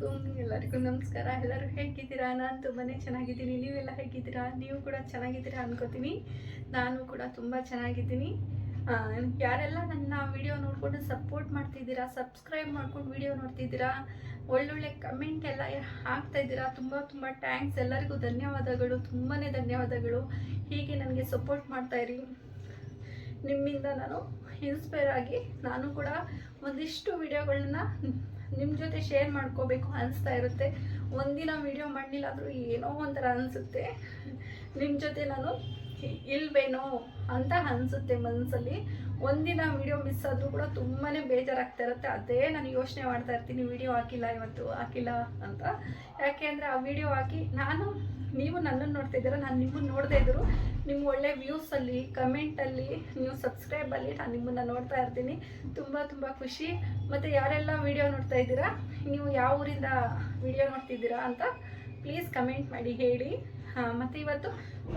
ಅಲೈಕುಮ್, ಎಲ್ಲರಿಗೂ ನಮಸ್ಕಾರ. ಎಲ್ಲರೂ ಹೇಗಿದ್ದೀರಾ? ನಾನು ತುಂಬಾ ಚೆನ್ನಾಗಿದ್ದೀನಿ. ನೀವೆಲ್ಲ ಹೇಗಿದ್ದೀರಾ? ನೀವು ಕೂಡ ಚೆನ್ನಾಗಿದ್ದೀರಾ ಅನ್ಕೋತೀನಿ. ನಾನು ಕೂಡ ತುಂಬ ಚೆನ್ನಾಗಿದ್ದೀನಿ. ಯಾರೆಲ್ಲ ನನ್ನ ವಿಡಿಯೋ ನೋಡಿಕೊಂಡು ಸಪೋರ್ಟ್ ಮಾಡ್ತಿದ್ದೀರಾ ಸಬ್ಸ್ಕ್ರೈಬ್ ಮಾಡ್ಕೊಂಡು ವಿಡಿಯೋ ನೋಡ್ತಿದ್ದೀರಾ, ಒಳ್ಳೊಳ್ಳೆ ಕಮೆಂಟ್ ಎಲ್ಲ ಹಾಕ್ತಾ ಇದ್ದೀರಾ, ತುಂಬ ತುಂಬ ಟ್ಯಾಂಕ್ಸ್ ಎಲ್ಲರಿಗೂ ಧನ್ಯವಾದಗಳು. ತುಂಬಾ ಧನ್ಯವಾದಗಳು. ಹೀಗೆ ನನಗೆ ಸಪೋರ್ಟ್ ಮಾಡ್ತಾ ಇರಿ. ನಿಮ್ಮಿಂದ ನಾನು ಇನ್ಸ್ಪೈರ್ ಆಗಿ ನಾನು ಕೂಡ ಒಂದಿಷ್ಟು ವಿಡಿಯೋಗಳನ್ನ ನಿಮ್ಮ ಜೊತೆ ಶೇರ್ ಮಾಡ್ಕೋಬೇಕು ಅನಿಸ್ತಾ ಇರುತ್ತೆ. ಒಂದಿನ ವಿಡಿಯೋ ಮಾಡಲಿಲ್ಲ ಆದರೂ ಏನೋ ಒಂಥರ ಅನಿಸುತ್ತೆ. ನಿಮ್ಮ ಜೊತೆ ನಾನು ಇಲ್ವೇನೋ ಅಂತ ಅನಿಸುತ್ತೆ ಮನಸ್ಸಲ್ಲಿ ಒಂದಿನ ವಿಡಿಯೋ ಮಿಸ್ ಆದರೂ ಕೂಡ ತುಂಬಾ ಬೇಜಾರಾಗ್ತಾ ಇರುತ್ತೆ. ಅದೇ ನಾನು ಯೋಚನೆ ಮಾಡ್ತಾ ಇರ್ತೀನಿ, ವಿಡಿಯೋ ಹಾಕಿಲ್ಲ ಇವತ್ತು, ಹಾಕಿಲ್ಲ ಅಂತ. ಯಾಕೆ ಅಂದರೆ ಆ ವಿಡಿಯೋ ಹಾಕಿ ನಾನು, ನೀವು ನನ್ನನ್ನು ನೋಡ್ತಾ ಇದ್ದೀರ, ನಾನು ನಿಮ್ಮನ್ನು ನೋಡದೇ ಇದ್ದರು ನಿಮ್ಮ ಒಳ್ಳೆ ವ್ಯೂಸಲ್ಲಿ ಕಮೆಂಟಲ್ಲಿ ನೀವು ಸಬ್ಸ್ಕ್ರೈಬಲ್ಲಿ ನಾನು ನಿಮ್ಮನ್ನು ನೋಡ್ತಾ ಇರ್ತೀನಿ. ತುಂಬ ತುಂಬ ಖುಷಿ. ಮತ್ತು ಯಾರೆಲ್ಲ ವಿಡಿಯೋ ನೋಡ್ತಾ ಇದ್ದೀರಾ? ನೀವು ಯಾವ ಊರಿಂದ ವಿಡಿಯೋ ನೋಡ್ತಿದ್ದೀರಾ ಅಂತ ಪ್ಲೀಸ್ ಕಮೆಂಟ್ ಮಾಡಿ ಹೇಳಿ. ಮತ್ತು ಇವತ್ತು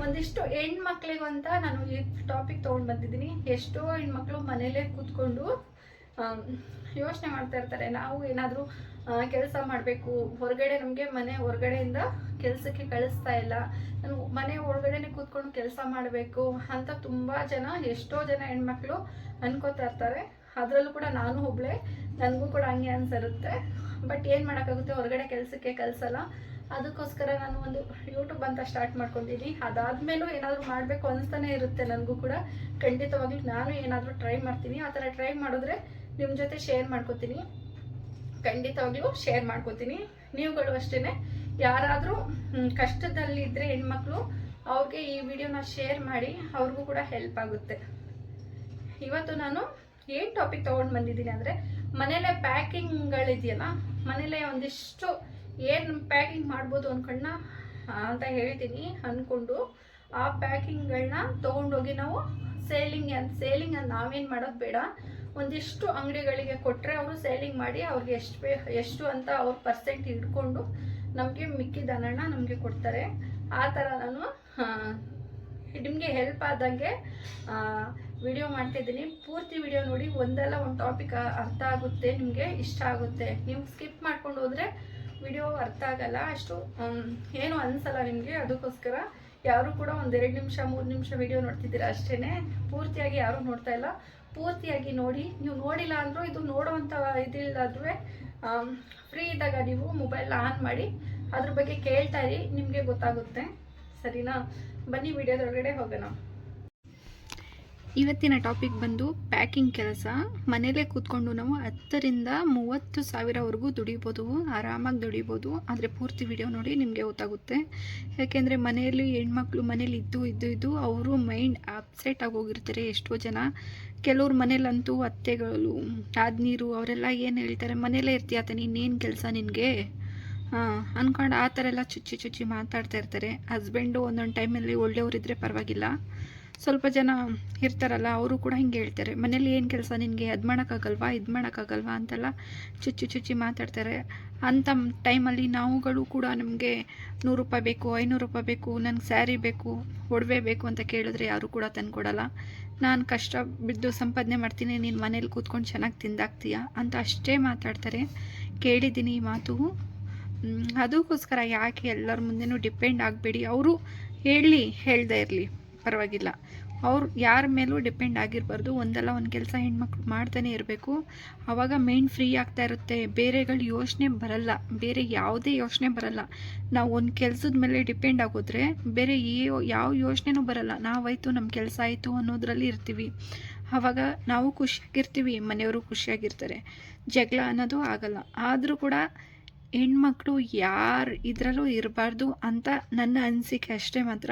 ಒಂದಿಷ್ಟು ಹೆಣ್ಮಕ್ಳಿಗೂ ನಾನು ಈ ಟಾಪಿಕ್ ತೊಗೊಂಡು ಬಂದಿದ್ದೀನಿ. ಎಷ್ಟೋ ಹೆಣ್ಮಕ್ಳು ಮನೇಲೇ ಕೂತ್ಕೊಂಡು ಯೋಚನೆ ಮಾಡ್ತಾ ಇರ್ತಾರೆ. ನಾವು ಏನಾದರೂ ಕೆಲಸ ಮಾಡಬೇಕು. ಹೊರಗಡೆ ನಮಗೆ ಮನೆ ಹೊರಗಡೆಯಿಂದ ಕೆಲಸಕ್ಕೆ ಕಳಿಸ್ತಾ ಇಲ್ಲ. ನಾನು ಮನೆ ಒಳಗಡೆನೆ ಕೂತ್ಕೊಂಡು ಕೆಲಸ ಮಾಡಬೇಕು ಅಂತ ತುಂಬ ಜನ, ಎಷ್ಟೋ ಜನ ಹೆಣ್ಮಕ್ಳು ಅನ್ಕೋತಾ ಇರ್ತಾರೆ. ಅದರಲ್ಲೂ ಕೂಡ ನಾನು ಒಬ್ಳೆ. ನನಗೂ ಕೂಡ ಹಂಗೆ ಅನ್ಸಿರುತ್ತೆ. ಬಟ್ ಏನು ಮಾಡೋಕ್ಕಾಗುತ್ತೆ? ಹೊರಗಡೆ ಕೆಲಸಕ್ಕೆ ಕಳಿಸಲ್ಲ. ಅದಕ್ಕೋಸ್ಕರ ನಾನು ಒಂದು ಯೂಟ್ಯೂಬ್ ಅಂತ ಸ್ಟಾರ್ಟ್ ಮಾಡ್ಕೊಂಡಿದ್ದೀನಿ ಅದಾದಮೇಲೂ ಏನಾದರೂ ಮಾಡಬೇಕು ಅನಿಸ್ತಾನೆ ಇರುತ್ತೆ ನನಗೂ ಕೂಡ. ಖಂಡಿತವಾಗ್ಲೂ ನಾನು ಏನಾದರೂ ಟ್ರೈ ಮಾಡ್ತೀನಿ. ಆ ಥರ ಟ್ರೈ ಮಾಡಿದ್ರೆ ನಿಮ್ಮ ಜೊತೆ ಶೇರ್ ಮಾಡ್ಕೋತೀನಿ. ಖಂಡಿತವಾಗ್ಲೂ ಶೇರ್ ಮಾಡ್ಕೋತೀನಿ. ನೀವುಗಳು ಅಷ್ಟೇ ಯಾರಾದರೂ ಕಷ್ಟದಲ್ಲಿದ್ದರೆ ಹೆಣ್ಮಕ್ಳು, ಅವ್ರಿಗೆ ಈ ವಿಡಿಯೋನ ಶೇರ್ ಮಾಡಿ ಅವ್ರಿಗೂ ಕೂಡ ಹೆಲ್ಪ್ ಆಗುತ್ತೆ. ಇವತ್ತು ನಾನು ಏನು ಟಾಪಿಕ್ ತೊಗೊಂಡು ಬಂದಿದ್ದೀನಿ ಅಂದರೆ ಮನೇಲೆ ಪ್ಯಾಕಿಂಗ್ಗಳಿದೆಯಲ್ಲ ಮನೇಲೆ ಒಂದಿಷ್ಟು ಏನು ಪ್ಯಾಕಿಂಗ್ ಮಾಡ್ಬೋದು ಅಂದ್ಕೊಂಡ ಅಂತ ಹೇಳ್ತೀನಿ ಅಂದ್ಕೊಂಡು ಆ ಪ್ಯಾಕಿಂಗ್ಗಳನ್ನ ತೊಗೊಂಡೋಗಿ ನಾವು ಸೇಲಿಂಗ್ ಅಂತ ಸೇಲಿಂಗ್ ಅಂತ ನಾವೇನು ಮಾಡೋದು ಬೇಡ. ಒಂದಿಷ್ಟು ಅಂಗಡಿಗಳಿಗೆ ಕೊಟ್ಟರೆ ಅವರು ಸೇಲಿಂಗ್ ಮಾಡಿ ಅವ್ರಿಗೆ ಎಷ್ಟು ಬೇ, ಎಷ್ಟು ಅಂತ ಅವ್ರ ಪರ್ಸೆಂಟ್ ಇಟ್ಕೊಂಡು ನಮಗೆ ಮಿಕ್ಕಿದ ಹಣನ ನಮಗೆ ಕೊಡ್ತಾರೆ. ಆ ಥರ ನಾನು ನಿಮಗೆ ಹೆಲ್ಪ್ ಆದಂಗೆ ವಿಡಿಯೋ ಮಾಡ್ತಿದ್ದೀನಿ. ಪೂರ್ತಿ ವಿಡಿಯೋ ನೋಡಿ ಒಂದಲ್ಲ, ಒಂದು ಟಾಪಿಕ್ ಅರ್ಥ ಆಗುತ್ತೆ, ನಿಮಗೆ ಇಷ್ಟ ಆಗುತ್ತೆ. ನೀವು ಸ್ಕಿಪ್ ಮಾಡ್ಕೊಂಡು ಹೋದರೆ ವಿಡಿಯೋ ಅರ್ಥ ಆಗಲ್ಲ, ಅಷ್ಟು ಏನು ಅನ್ಸಲ್ಲ ನಿಮಗೆ, ಅದಕ್ಕೋಸ್ಕರ ಯಾರು ಕೂಡ ಒಂದೆರಡು ನಿಮಿಷ, ಮೂರು ನಿಮಿಷ ವಿಡಿಯೋ ನೋಡ್ತಿದ್ದೀರಾ ಅಷ್ಟೇ ಪೂರ್ತಿಯಾಗಿ ಯಾರೂ ನೋಡ್ತಾ ಇಲ್ಲ. ಪೂರ್ತಿಯಾಗಿ ನೋಡಿ, ನೀವು ನೋಡಿಲ್ಲ ಅಂದರೂ ಇದು ನೋಡುವಂಥ ಇದಿಲ್ಲಾದ್ರೂ ಫ್ರೀ ಇದ್ದಾಗ ನೀವು ಮೊಬೈಲ್ ಆನ್ ಮಾಡಿ, ಅದ್ರ ಬಗ್ಗೆ ಕೇಳ್ತಾ ಇರಿ, ನಿಮಗೆ ಗೊತ್ತಾಗುತ್ತೆ. ಸರಿನಾ? ಬನ್ನಿ ವಿಡಿಯೋದೊಳಗಡೆ ಹೋಗೋಣ. ಇವತ್ತಿನ ಟಾಪಿಕ್ ಬಂದು ಪ್ಯಾಕಿಂಗ್ ಕೆಲಸ. ಮನೆಯಲ್ಲೇ ಕೂತ್ಕೊಂಡು ನಾವು ಹತ್ತರಿಂದ ಮೂವತ್ತು ಸಾವಿರವರೆಗೂ ದುಡಿಬೋದು, ಆರಾಮಾಗಿ ದುಡಿಬೋದು. ಆದರೆ ಪೂರ್ತಿ ವಿಡಿಯೋ ನೋಡಿ ನಿಮಗೆ ಗೊತ್ತಾಗುತ್ತೆ. ಯಾಕೆಂದರೆ ಮನೆಯಲ್ಲಿ ಹೆಣ್ಮಕ್ಳು ಮನೇಲಿ ಇದ್ದು ಇದ್ದು ಇದ್ದು ಅವರು ಮೈಂಡ್ ಅಪ್ಸೆಟ್ ಆಗೋಗಿರ್ತಾರೆ ಎಷ್ಟೋ ಜನ. ಕೆಲವ್ರ ಮನೇಲಂತೂ ಅತ್ತೆಗಳು ಆದ್ನೀರು ಅವರೆಲ್ಲ ಏನು ಹೇಳ್ತಾರೆ? ಮನೇಲೇ ಇರ್ತೀಯ ತಾನೆ ಕೆಲಸ ನಿನಗೆ? ಹಾಂ ಅಂದ್ಕೊಂಡು ಆ ಥರ ಎಲ್ಲ ಚುಚ್ಚಿ ಚುಚ್ಚಿ ಮಾತಾಡ್ತಾ ಇರ್ತಾರೆ. ಹಸ್ಬೆಂಡು ಒಂದೊಂದು ಟೈಮಲ್ಲಿ ಒಳ್ಳೆಯವರಿದ್ದರೆ ಪರವಾಗಿಲ್ಲ. ಸ್ವಲ್ಪ ಜನ ಇರ್ತಾರಲ್ಲ, ಅವರು ಕೂಡ ಹಿಂಗೆ ಹೇಳ್ತಾರೆ. ಮನೇಲಿ ಏನು ಕೆಲಸ? ನಿನಗೆ ಅದು ಮಾಡೋಕ್ಕಾಗಲ್ವಾ? ಇದು ಮಾಡೋಕ್ಕಾಗಲ್ವಾ? ಅಂತೆಲ್ಲ ಚುಚ್ಚಿ ಚುಚ್ಚಿ ಮಾತಾಡ್ತಾರೆ. ಅಂಥ ಟೈಮಲ್ಲಿ ನಾವುಗಳು ಕೂಡ ನಮಗೆ ನೂರು ರೂಪಾಯಿ ಬೇಕು, ಐನೂರು ರೂಪಾಯಿ ಬೇಕು, ನನಗೆ ಸ್ಯಾರಿ ಬೇಕು, ಒಡವೆ ಬೇಕು ಅಂತ ಕೇಳಿದ್ರೆ ಯಾರು ಕೂಡ ತಂದುಕೊಡಲ್ಲ. ನಾನು ಕಷ್ಟ ಬಿದ್ದು ಸಂಪಾದನೆ ಮಾಡ್ತೀನಿ, ನೀನು ಮನೇಲಿ ಕೂತ್ಕೊಂಡು ಚೆನ್ನಾಗಿ ತಿಂದಾಗ್ತೀಯಾ? ಅಂತ ಅಷ್ಟೇ ಮಾತಾಡ್ತಾರೆ. ಕೇಳಿದ್ದೀನಿ ಈ ಮಾತು. ಅದಕ್ಕೋಸ್ಕರ ಯಾಕೆ ಎಲ್ಲರ ಮುಂದೆನೂ ಡಿಪೆಂಡ್ ಆಗಬೇಡಿ. ಅವರು ಹೇಳಲಿ ಹೇಳ್ದೇ ಇರಲಿ. ಪರವಾಗಿಲ್ಲ. ಅವ್ರು ಯಾರ ಮೇಲೂ ಡಿಪೆಂಡ್ ಆಗಿರಬಾರ್ದು. ಒಂದಲ್ಲ ಒಂದು ಕೆಲಸ ಹೆಣ್ಮಕ್ಳು ಮಾಡ್ತಾನೆ ಇರಬೇಕು. ಆವಾಗ ಮೈಂಡ್ ಫ್ರೀ ಆಗ್ತಾ ಇರುತ್ತೆ. ಬೇರೆಗಳು ಯೋಚನೆ ಬರಲ್ಲ. ಬೇರೆ ಯಾವುದೇ ಯೋಚನೆ ಬರಲ್ಲ. ನಾವು ಒಂದು ಕೆಲಸದ ಮೇಲೆ ಡಿಪೆಂಡ್ ಆಗೋದ್ರೆ ಬೇರೆ ಯಾವ ಯೋಚನೆನೂ ಬರಲ್ಲ. ನಾವಾಯಿತು ನಮ್ಮ ಕೆಲಸ ಆಯಿತು ಅನ್ನೋದ್ರಲ್ಲಿ ಇರ್ತೀವಿ. ಆವಾಗ ನಾವು ಖುಷಿಯಾಗಿರ್ತೀವಿ. ಮನೆಯವರು ಖುಷಿಯಾಗಿರ್ತಾರೆ. ಜಗಳ ಅನ್ನೋದು ಆಗಲ್ಲ. ಆದರೂ ಕೂಡ ಹೆಣ್ಮಕ್ಳು ಯಾರು ಇದರಲ್ಲೂ ಇರಬಾರ್ದು ಅಂತ ನನ್ನ ಅನಿಸಿಕೆ ಅಷ್ಟೇ ಮಾತ್ರ.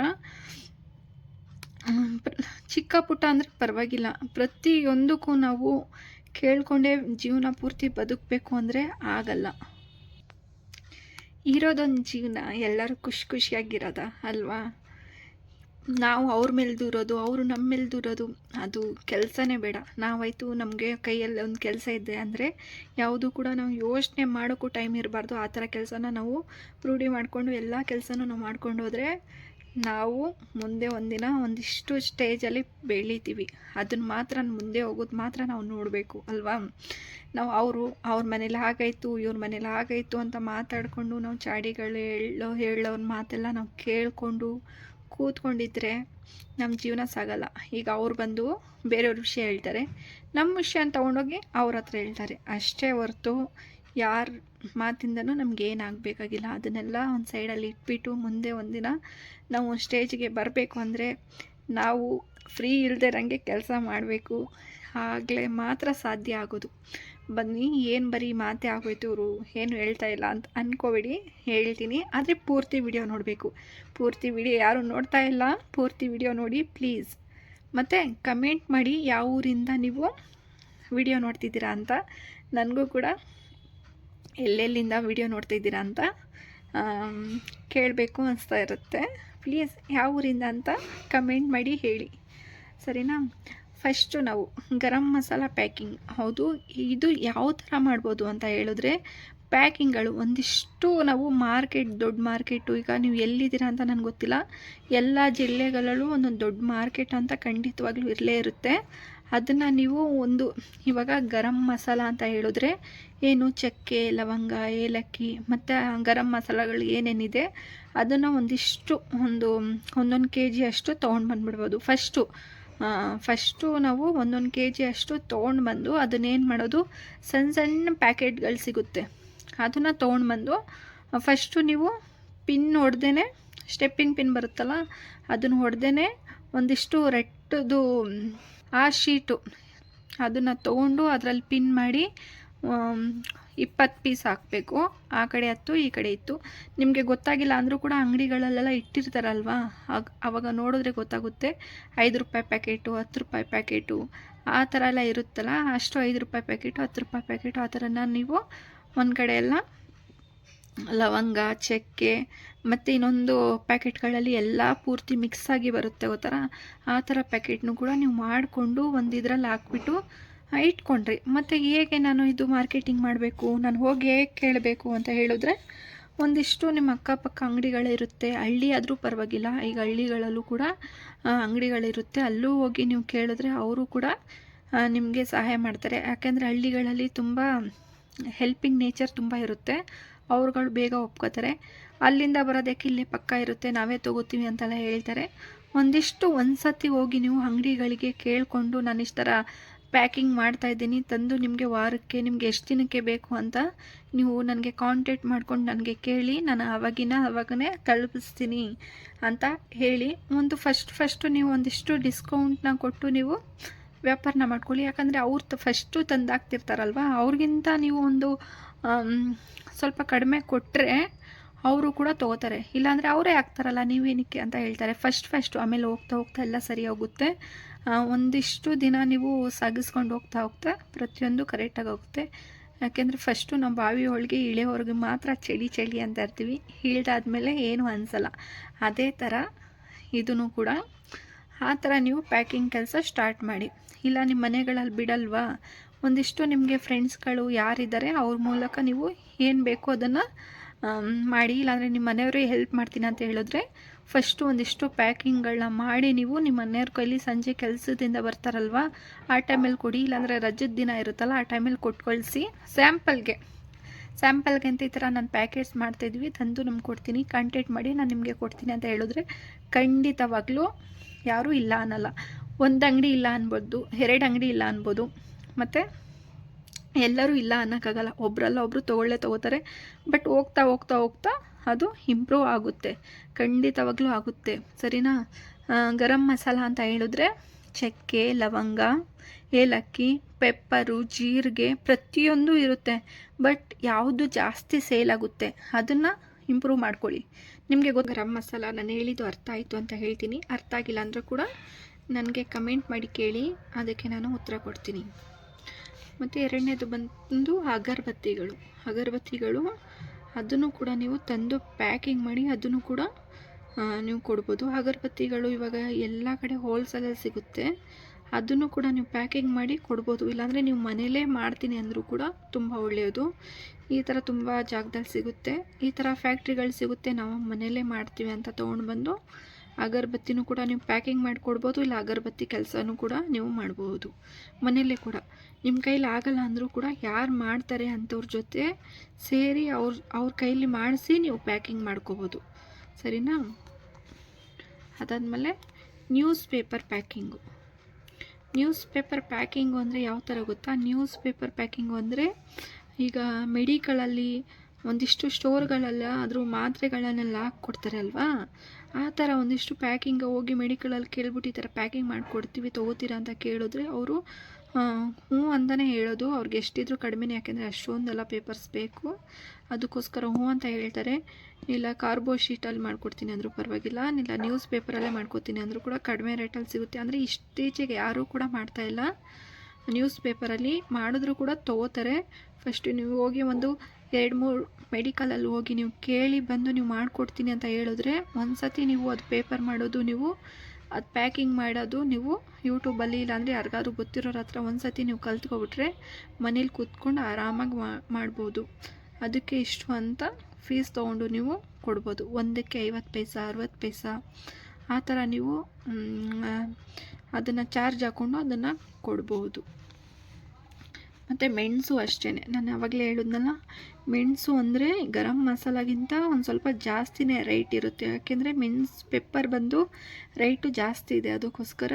ಚಿಕ್ಕ ಪುಟ್ಟ ಅಂದರೆ ಪರವಾಗಿಲ್ಲ. ಪ್ರತಿಯೊಂದಕ್ಕೂ ನಾವು ಕೇಳಿಕೊಂಡೇ ಜೀವನ ಪೂರ್ತಿ ಬದುಕಬೇಕು ಅಂದರೆ ಆಗಲ್ಲ. ಇರೋದೊಂದು ಜೀವನ, ಎಲ್ಲರೂ ಖುಷಿ ಖುಷಿಯಾಗಿರೋದ? ಅಲ್ವಾ? ನಾವು ಅವ್ರ ಮೇಲೆ ದೂರೋದು, ಅವರು ನಮ್ಮ ಮೇಲೆ ದೂರೋದು, ಅದು ಕೆಲಸನೇ ಬೇಡ. ನಾವಾಯಿತು ನಮಗೆ ಕೈಯಲ್ಲಿ ಒಂದು ಕೆಲಸ ಇದೆ ಅಂದರೆ ಯಾವುದು ಕೂಡ ನಾವು ಯೋಚನೆ ಮಾಡೋಕ್ಕೂ ಟೈಮ್ ಇರಬಾರ್ದು. ಆ ಥರ ಕೆಲಸನ ನಾವು ರೂಢಿ ಮಾಡಿಕೊಂಡು ಎಲ್ಲ ಕೆಲಸನೂ ನಾವು ಮಾಡ್ಕೊಂಡು ಹೋದರೆ ನಾವು ಮುಂದೆ ಒಂದಿನ ಒಂದಿಷ್ಟು ಸ್ಟೇಜಲ್ಲಿ ಬೆಳಿತೀವಿ. ಅದನ್ನು ಮಾತ್ರ ಮುಂದೆ ಹೋಗೋದು ಮಾತ್ರ ನಾವು ನೋಡಬೇಕು, ಅಲ್ವಾ? ನಾವು ಅವರು, ಅವ್ರ ಮನೇಲಿ ಹಾಗಾಯಿತು, ಇವ್ರ ಮನೇಲಿ ಹಾಗಾಯಿತು ಅಂತ ಮಾತಾಡಿಕೊಂಡು ನಾವು ಚಾಡಿಗಳು ಹೇಳೋ, ಹೇಳೋರ ಮಾತೆಲ್ಲ ನಾವು ಕೇಳಿಕೊಂಡು ಕೂತ್ಕೊಂಡಿದ್ರೆ ನಮ್ಮ ಜೀವನ ಸಾಗಲ್ಲ. ಈಗ ಅವ್ರು ಬಂದು ಬೇರೆಯವ್ರ ವಿಷಯ ಹೇಳ್ತಾರೆ. ನಮ್ಮ ವಿಷಯ ತೊಗೊಂಡೋಗಿ ಅವ್ರ ಹತ್ರ ಹೇಳ್ತಾರೆ. ಅಷ್ಟೇ ಹೊರ್ತು ಯಾರ ಮಾತಿಂದನೂ ನಮ್ಗೆ ಏನಾಗಬೇಕಾಗಿಲ್ಲ. ಅದನ್ನೆಲ್ಲ ಒಂದು ಸೈಡಲ್ಲಿ ಇಟ್ಬಿಟ್ಟು ಮುಂದೆ ಒಂದಿನ ನಾವು ಸ್ಟೇಜ್ಗೆ ಬರಬೇಕು ಅಂದರೆ ನಾವು ಫ್ರೀ ಇಲ್ಲದೆ ಇರೋಂಗೆ ಕೆಲಸ ಮಾಡಬೇಕು. ಆಗಲೇ ಮಾತ್ರ ಸಾಧ್ಯ ಆಗೋದು. ಬನ್ನಿ, ಏನು ಬರೀ ಮಾತೇ ಆಗೋಯ್ತು ಇವರು ಏನು ಹೇಳ್ತಾ ಇಲ್ಲ ಅಂತ ಅಂದ್ಕೋಬೇಡಿ ಹೇಳ್ತೀನಿ. ಆದರೆ ಪೂರ್ತಿ ವಿಡಿಯೋ ನೋಡಬೇಕು. ಪೂರ್ತಿ ವಿಡಿಯೋ ಯಾರು ನೋಡ್ತಾ ಇಲ್ಲ, ಪೂರ್ತಿ ವಿಡಿಯೋ ನೋಡಿ ಪ್ಲೀಸ್ ಮತ್ತು ಕಮೆಂಟ್ ಮಾಡಿ ಯಾವ ಊರಿಂದ ನೀವು ವಿಡಿಯೋ ನೋಡ್ತಿದ್ದೀರಾ ಅಂತ. ನನಗೂ ಕೂಡ ಎಲ್ಲೆಲ್ಲಿಂದ ವಿಡಿಯೋ ನೋಡ್ತಿದ್ದೀರಾ ಅಂತ ಕೇಳಬೇಕು ಅನಿಸ್ತಾ ಇರುತ್ತೆ. ಪ್ಲೀಸ್ ಯಾವ ಊರಿಂದ ಅಂತ ಕಮೆಂಟ್ ಮಾಡಿ ಹೇಳಿ. ಸರಿನಾ? ಫಸ್ಟು ನಾವು ಗರಂ ಮಸಾಲ ಪ್ಯಾಕಿಂಗ್. ಹೌದು, ಇದು ಯಾವ ಥರ ಮಾಡ್ಬೋದು ಅಂತ ಹೇಳಿದ್ರೆ, ಪ್ಯಾಕಿಂಗ್ಗಳು ಒಂದಿಷ್ಟು ನಾವು ಮಾರ್ಕೆಟ್, ದೊಡ್ಡ ಮಾರ್ಕೆಟು, ಈಗ ನೀವು ಎಲ್ಲಿದ್ದೀರಾ ಅಂತ ನನಗೆ ಗೊತ್ತಿಲ್ಲ. ಎಲ್ಲ ಜಿಲ್ಲೆಗಳಲ್ಲೂ ಒಂದೊಂದು ದೊಡ್ಡ ಮಾರ್ಕೆಟ್ ಅಂತ ಖಂಡಿತವಾಗ್ಲೂ ಇರಲೇ ಇರುತ್ತೆ. ಅದನ್ನು ನೀವು ಒಂದು ಇವಾಗ ಗರಂ ಮಸಾಲ ಅಂತ ಹೇಳಿದ್ರೆ ಏನು ಚಕ್ಕೆ, ಲವಂಗ, ಏಲಕ್ಕಿ ಮತ್ತು ಗರಂ ಮಸಾಲಗಳು ಏನೇನಿದೆ ಅದನ್ನು ಒಂದಿಷ್ಟು ಒಂದು ಒಂದೊಂದು ಕೆ ಜಿ ಅಷ್ಟು ತೊಗೊಂಡು ಬಂದುಬಿಡ್ಬೋದು. ಫಸ್ಟು ಫಸ್ಟು ನಾವು ಒಂದೊಂದು ಕೆ ಜಿ ಅಷ್ಟು ತೊಗೊಂಡು ಬಂದು ಅದನ್ನೇನು ಮಾಡೋದು? ಸಣ್ಣ ಸಣ್ಣ ಪ್ಯಾಕೆಟ್ಗಳು ಸಿಗುತ್ತೆ. ಅದನ್ನು ತೊಗೊಂಡು ಬಂದು ಫಸ್ಟು ನೀವು ಪಿನ್ ಹೊಡ್ದೇ ಸ್ಟೆಪ್ಪಿಂಗ್ ಪಿನ್ ಬರುತ್ತಲ್ಲ, ಅದನ್ನು ಹೊಡ್ದೇ ಒಂದಿಷ್ಟು ರೆಟ್ಟದು ಆ ಶೀಟು. ಅದನ್ನು ತೊಗೊಂಡು ಅದರಲ್ಲಿ ಪಿನ್ ಮಾಡಿ ಇಪ್ಪತ್ತು ಪೀಸ್ ಹಾಕಬೇಕು. ಆ ಕಡೆ ಹತ್ತು, ಈ ಕಡೆ ಇತ್ತು. ನಿಮಗೆ ಗೊತ್ತಾಗಿಲ್ಲ ಅಂದರೂ ಕೂಡ ಅಂಗಡಿಗಳಲ್ಲೆಲ್ಲ ಇಟ್ಟಿರ್ತಾರಲ್ವಾ? ಆಗ ಆವಾಗ ನೋಡಿದ್ರೆ ಗೊತ್ತಾಗುತ್ತೆ. ಐದು ರೂಪಾಯಿ ಪ್ಯಾಕೆಟು ಹತ್ತು ರೂಪಾಯಿ ಪ್ಯಾಕೆಟು ಆ ಥರ ಎಲ್ಲ ಇರುತ್ತಲ್ಲ, ಅಷ್ಟು ಐದು ರೂಪಾಯಿ ಪ್ಯಾಕೆಟು ಹತ್ತು ರೂಪಾಯಿ ಪ್ಯಾಕೆಟು ಆ ಥರನ ನೀವು ಒಂದು ಕಡೆ ಎಲ್ಲ ಲವಂಗ, ಚಕ್ಕೆ, ಮತ್ತು ಇನ್ನೊಂದು ಪ್ಯಾಕೆಟ್ಗಳಲ್ಲಿ ಎಲ್ಲ ಪೂರ್ತಿ ಮಿಕ್ಸ್ ಆಗಿ ಬರುತ್ತೆ ಗೊತ್ತರ? ಆ ಥರ ಪ್ಯಾಕೆಟ್ನು ಕೂಡ ನೀವು ಮಾಡಿಕೊಂಡು ಒಂದು ಇದರಲ್ಲಿ ಹಾಕ್ಬಿಟ್ಟು ಇಟ್ಕೊಂಡ್ರಿ. ಮತ್ತು ಹೇಗೆ ನಾನು ಇದು ಮಾರ್ಕೆಟಿಂಗ್ ಮಾಡಬೇಕು? ನಾನು ಹೋಗಿ ಹೇಗೆ ಕೇಳಬೇಕು ಅಂತ ಹೇಳಿದ್ರೆ, ಒಂದಿಷ್ಟು ನಿಮ್ಮ ಅಕ್ಕಪಕ್ಕ ಅಂಗಡಿಗಳಿರುತ್ತೆ, ಹಳ್ಳಿ ಆದರೂ ಪರವಾಗಿಲ್ಲ. ಈಗ ಹಳ್ಳಿಗಳಲ್ಲೂ ಕೂಡ ಅಂಗಡಿಗಳಿರುತ್ತೆ. ಅಲ್ಲೂ ಹೋಗಿ ನೀವು ಕೇಳಿದ್ರೆ ಅವರು ಕೂಡ ನಿಮಗೆ ಸಹಾಯ ಮಾಡ್ತಾರೆ. ಯಾಕೆಂದರೆ ಹಳ್ಳಿಗಳಲ್ಲಿ ತುಂಬ ಹೆಲ್ಪಿಂಗ್ ನೇಚರ್ ತುಂಬ ಇರುತ್ತೆ. ಅವ್ರುಗಳು ಬೇಗ ಒಪ್ಕೋತಾರೆ. ಅಲ್ಲಿಂದ ಬರೋದಕ್ಕೆ ಇಲ್ಲೇ ಪಕ್ಕ ಇರುತ್ತೆ, ನಾವೇ ತಗೋತೀವಿ ಅಂತೆಲ್ಲ ಹೇಳ್ತಾರೆ. ಒಂದಿಷ್ಟು ಒಂದು ಸತಿ ಹೋಗಿ ನೀವು ಅಂಗಡಿಗಳಿಗೆ ಕೇಳಿಕೊಂಡು ನಾನು ಇಷ್ಟರ ಪ್ಯಾಕಿಂಗ್ ಪ್ಯಾಕಿಂಗ್ ಮಾಡ್ತಾಯಿದ್ದೀನಿ ತಂದು ನಿಮಗೆ ವಾರಕ್ಕೆ, ನಿಮಗೆ ಎಷ್ಟು ದಿನಕ್ಕೆ ಬೇಕು ಅಂತ ನೀವು ನನಗೆ ಕಾಂಟ್ಯಾಕ್ಟ್ ಮಾಡ್ಕೊಂಡು ನನಗೆ ಕೇಳಿ, ನಾನು ಅವಾಗಿನ ಅವಾಗನೇ ತಲುಪಿಸ್ತೀನಿ ಅಂತ ಹೇಳಿ. ಒಂದು ಫಸ್ಟ್ ಫಸ್ಟು ನೀವು ಒಂದಿಷ್ಟು ಡಿಸ್ಕೌಂಟ್ನ ಕೊಟ್ಟು ನೀವು ವ್ಯಾಪಾರನ ಮಾಡ್ಕೊಳ್ಳಿ. ಯಾಕಂದರೆ ಅವ್ರು ಫಸ್ಟು ತಂದಾಗ್ತಿರ್ತಾರಲ್ವ ಅವ್ರಿಗಿಂತ ನೀವು ಒಂದು ಸ್ವಲ್ಪ ಕಡಿಮೆ ಕೊಟ್ಟರೆ ಅವರು ಕೂಡ ತೊಗೋತಾರೆ. ಇಲ್ಲಾಂದರೆ ಅವರೇ ಆಗ್ತಾರಲ್ಲ ನೀವೇನಕ್ಕೆ ಅಂತ ಹೇಳ್ತಾರೆ. ಫಸ್ಟ್ ಫಸ್ಟು ಆಮೇಲೆ ಹೋಗ್ತಾ ಹೋಗ್ತಾ ಎಲ್ಲ ಸರಿ ಹೋಗುತ್ತೆ. ಒಂದಿಷ್ಟು ದಿನ ನೀವು ಸಾಗಿಸ್ಕೊಂಡು ಹೋಗ್ತಾ ಹೋಗ್ತಾ ಪ್ರತಿಯೊಂದು ಕರೆಕ್ಟಾಗಿ ಹೋಗುತ್ತೆ. ಯಾಕೆಂದರೆ ಫಸ್ಟು ನಾವು ಬಾವಿ ಒಳಗೆ ಇಳೆಯವ್ರಿಗೆ ಮಾತ್ರ ಚಳಿ ಚಳಿ ಅಂತ ಇರ್ತೀವಿ. ಇಳ್ದಾದ್ಮೇಲೆ ಏನೂ ಅನಿಸಲ್ಲ. ಅದೇ ಥರ ಇದೂ ಕೂಡ. ಆ ಥರ ನೀವು ಪ್ಯಾಕಿಂಗ್ ಕೆಲಸ ಸ್ಟಾರ್ಟ್ ಮಾಡಿ. ಇಲ್ಲ, ನಿಮ್ಮ ಮನೆಗಳಲ್ಲಿ ಬಿಡಲ್ವಾ? ಒಂದಿಷ್ಟು ನಿಮಗೆ ಫ್ರೆಂಡ್ಸ್ಗಳು ಯಾರಿದ್ದಾರೆ ಅವ್ರ ಮೂಲಕ ನೀವು ಏನು ಬೇಕೋ ಅದನ್ನು ಮಾಡಿ, ಇಲ್ಲಾಂದರೆ ನಿಮ್ಮ ಮನೆಯವರೇ ಹೆಲ್ಪ್ ಮಾಡ್ತೀನಿ ಅಂತ ಹೇಳಿದ್ರೆ ಫಸ್ಟು ಒಂದಿಷ್ಟು ಪ್ಯಾಕಿಂಗ್ಗಳನ್ನ ಮಾಡಿ ನೀವು ನಿಮ್ಮ ಮನೆಯವ್ರ ಕೈಲಿ ಸಂಜೆ ಕೆಲಸದಿಂದ ಬರ್ತಾರಲ್ವ, ಆ ಟೈಮಲ್ಲಿ ಕೊಡಿ, ಇಲ್ಲಾಂದರೆ ರಜದ ದಿನ ಇರುತ್ತಲ್ಲ, ಆ ಟೈಮಲ್ಲಿ ಕೊಟ್ಟು ಕಳಿಸಿ ಸ್ಯಾಂಪಲ್ಗೆ ಸ್ಯಾಂಪಲ್ಗೆ ಅಂತ ಈ ಥರ ನಾನು ಪ್ಯಾಕೆಟ್ಸ್ ಮಾಡ್ತಾಯಿದ್ವಿ ತಂದು ನಮ್ಗೆ ಕೊಡ್ತೀನಿ ಕಾಂಟ್ಯಾಕ್ಟ್ ಮಾಡಿ ನಾನು ನಿಮಗೆ ಕೊಡ್ತೀನಿ ಅಂತ ಹೇಳಿದ್ರೆ ಖಂಡಿತವಾಗ್ಲೂ ಯಾರೂ ಇಲ್ಲ ಅನ್ನಲ್ಲ. ಒಂದು ಅಂಗಡಿ ಇಲ್ಲ ಅನ್ಬೋದು, ಎರಡು ಅಂಗಡಿ ಇಲ್ಲ ಅನ್ಬೋದು. ಮತ್ತು ಎಲ್ಲರೂ ಇಲ್ಲ ಅನ್ನೋಕ್ಕಾಗಲ್ಲ. ಒಬ್ರಲ್ಲ ಒಬ್ಬರು ತೊಗೊಳ್ಳೇ ತೊಗೋತಾರೆ. ಬಟ್ ಹೋಗ್ತಾ ಹೋಗ್ತಾ ಹೋಗ್ತಾ ಅದು ಇಂಪ್ರೂವ್ ಆಗುತ್ತೆ. ಖಂಡಿತವಾಗ್ಲೂ ಆಗುತ್ತೆ. ಸರಿನಾ? ಗರಂ ಮಸಾಲ ಅಂತ ಹೇಳಿದ್ರೆ ಚಕ್ಕೆ, ಲವಂಗ, ಏಲಕ್ಕಿ, ಪೆಪ್ಪರು, ಜೀರಿಗೆ ಪ್ರತಿಯೊಂದು ಇರುತ್ತೆ. ಬಟ್ ಯಾವುದು ಜಾಸ್ತಿ ಸೇಲ್ ಆಗುತ್ತೆ ಅದನ್ನು ಇಂಪ್ರೂವ್ ಮಾಡ್ಕೊಳ್ಳಿ. ನಿಮಗೆ ಗೊತ್ತು ಗರಂ ಮಸಾಲ ನಾನು ಹೇಳಿದ್ದು ಅರ್ಥ ಆಯಿತು ಅಂತ ಹೇಳ್ತೀನಿ. ಅರ್ಥ ಆಗಿಲ್ಲ ಅಂದರೂ ಕೂಡ ನನಗೆ ಕಮೆಂಟ್ ಮಾಡಿ ಕೇಳಿ. ಅದಕ್ಕೆ ನಾನು ಉತ್ತರ ಕೊಡ್ತೀನಿ. ಮತ್ತು ಎರಡನೇದು ಬಂದು ಅಗರಬತ್ತಿಗಳು. ಅಗರಬತ್ತಿಗಳು, ಅದನ್ನು ಕೂಡ ನೀವು ತಂದು ಪ್ಯಾಕಿಂಗ್ ಮಾಡಿ ಅದನ್ನು ಕೂಡ ನೀವು ಕೊಡ್ಬೋದು. ಅಗರಬತ್ತಿಗಳು ಇವಾಗ ಎಲ್ಲ ಕಡೆ ಹೋಲ್ಸೇಲಲ್ಲಿ ಸಿಗುತ್ತೆ. ಅದನ್ನು ಕೂಡ ನೀವು ಪ್ಯಾಕಿಂಗ್ ಮಾಡಿ ಕೊಡ್ಬೋದು. ಇಲ್ಲಾಂದರೆ ನೀವು ಮನೇಲೇ ಮಾಡ್ತೀನಿ ಅಂದರೂ ಕೂಡ ತುಂಬ ಒಳ್ಳೆಯದು. ಈ ಥರ ತುಂಬ ಜಾಗದಲ್ಲಿ ಸಿಗುತ್ತೆ. ಈ ಥರ ಫ್ಯಾಕ್ಟ್ರಿಗಳು ಸಿಗುತ್ತೆ. ನಾವು ಮನೆಯಲ್ಲೇ ಮಾಡ್ತೀವಿ ಅಂತ ತೊಗೊಂಡು ಬಂದು ಅಗರಬತ್ತಿನೂ ಕೂಡ ನೀವು ಪ್ಯಾಕಿಂಗ್ ಮಾಡಿಕೊಡ್ಬೋದು ಇಲ್ಲ, ಅಗರಬತ್ತಿ ಕೆಲಸನೂ ಕೂಡ ನೀವು ಮಾಡ್ಬೋದು. ಮನೆಯಲ್ಲೇ ಕೂಡ. ನಿಮ್ಮ ಕೈಲಿ ಆಗಲ್ಲ ಅಂದರೂ ಕೂಡ ಯಾರು ಮಾಡ್ತಾರೆ ಅಂಥವ್ರ ಜೊತೆ ಸೇರಿ ಅವ್ರ ಅವ್ರ ಕೈಲಿ ಮಾಡಿಸಿ ನೀವು ಪ್ಯಾಕಿಂಗ್ ಮಾಡ್ಕೋಬೋದು. ಸರಿನಾ? ಅದಾದಮೇಲೆ news paper packing. News paper packing ಅಂದರೆ ಯಾವ ಥರ ಗೊತ್ತಾ? ನ್ಯೂಸ್ ಪೇಪರ್ ಪ್ಯಾಕಿಂಗು ಅಂದರೆ ಈಗ ಮೆಡಿಕಲಲ್ಲಿ ಒಂದಿಷ್ಟು ಸ್ಟೋರ್ಗಳೆಲ್ಲ ಅದ್ರ ಮಾತ್ರೆಗಳನ್ನೆಲ್ಲ ಹಾಕ್ಕೊಡ್ತಾರೆ ಅಲ್ವಾ? ಆ ಥರ ಒಂದಿಷ್ಟು ಪ್ಯಾಕಿಂಗ್ ಹೋಗಿ ಮೆಡಿಕಲಲ್ಲಿ ಕೇಳ್ಬಿಟ್ಟು ಈ ಥರ ಪ್ಯಾಕಿಂಗ್ ಮಾಡಿಕೊಡ್ತೀವಿ, ತೊಗೋತೀರಾ ಅಂತ ಕೇಳಿದ್ರೆ ಅವರು ಹ್ಞೂ ಅಂತಲೇ ಹೇಳೋದು. ಅವ್ರಿಗೆ ಎಷ್ಟಿದ್ರು ಕಡಿಮೆನೇ, ಯಾಕೆಂದರೆ ಅಷ್ಟೊಂದೆಲ್ಲ ಪೇಪರ್ಸ್ ಬೇಕು. ಅದಕ್ಕೋಸ್ಕರ ಹ್ಞೂ ಅಂತ ಹೇಳ್ತಾರೆ. ಇಲ್ಲ ಕಾರ್ಬೋ ಶೀಟಲ್ಲಿ ಮಾಡ್ಕೊಡ್ತೀನಿ ಅಂದರೂ ಪರವಾಗಿಲ್ಲ. ಇಲ್ಲ ನ್ಯೂಸ್ ಪೇಪರಲ್ಲೇ ಮಾಡ್ಕೊತೀನಿ ಅಂದರೂ ಕೂಡ ಕಡಿಮೆ ರೇಟಲ್ಲಿ ಸಿಗುತ್ತೆ. ಅಂದರೆ ಇತ್ತೀಚೆಗೆ ಯಾರೂ ಕೂಡ ಮಾಡ್ತಾಯಿಲ್ಲ ನ್ಯೂಸ್ ಪೇಪರಲ್ಲಿ ಮಾಡಿದ್ರು ಕೂಡ ತೊಗೋತಾರೆ. ಫಸ್ಟು ನೀವು ಹೋಗಿ ಒಂದು ಎರಡು ಮೂರು ಮೆಡಿಕಲಲ್ಲಿ ಹೋಗಿ ನೀವು ಕೇಳಿ ಬಂದು ನೀವು ಮಾಡಿಕೊಡ್ತೀನಿ ಅಂತ ಹೇಳಿದ್ರೆ ಒಂದು ಸತಿ ನೀವು ಅದು ಪೇಪರ್ ಮಾಡೋದು ನೀವು ಅದು ಪ್ಯಾಕಿಂಗ್ ಮಾಡೋದು ನೀವು ಯೂಟ್ಯೂಬಲ್ಲಿ ಇಲ್ಲಾಂದರೆ ಯಾರಿಗಾದ್ರೂ ಗೊತ್ತಿರೋರ ಹತ್ರ ಒಂದು ಸತಿ ನೀವು ಕಲ್ತ್ಕೊಬಿಟ್ರೆ ಮನೇಲಿ ಕೂತ್ಕೊಂಡು ಆರಾಮಾಗಿ ಮಾಡ್ಬೋದು. ಅದಕ್ಕೆ ಇಷ್ಟು ಅಂತ ಫೀಸ್ ತೊಗೊಂಡು ನೀವು ಕೊಡ್ಬೋದು. ಒಂದಕ್ಕೆ ಐವತ್ತು ಪೈಸಾ, ಅರವತ್ತು ಪೈಸಾ. ಆ ಥರ ನೀವು ಅದನ್ನು ಚಾರ್ಜ್ ಹಾಕ್ಕೊಂಡು ಅದನ್ನು ಕೊಡ್ಬೋದು. ಮತ್ತು ಮೆಣಸು ಅಷ್ಟೇ ನಾನು ಆವಾಗಲೇ ಹೇಳಿದ್ನಲ್ಲ, ಮೆಣಸು ಅಂದರೆ ಗರಂ ಮಸಾಲಗಿಂತ ಒಂದು ಸ್ವಲ್ಪ ಜಾಸ್ತಿನೇ ರೈಟ್ ಇರುತ್ತೆ. ಯಾಕೆಂದರೆ ಮೆಣಸು ಪೆಪ್ಪರ್ ಬಂದು ರೈಟು ಜಾಸ್ತಿ ಇದೆ ಅದಕ್ಕೋಸ್ಕರ.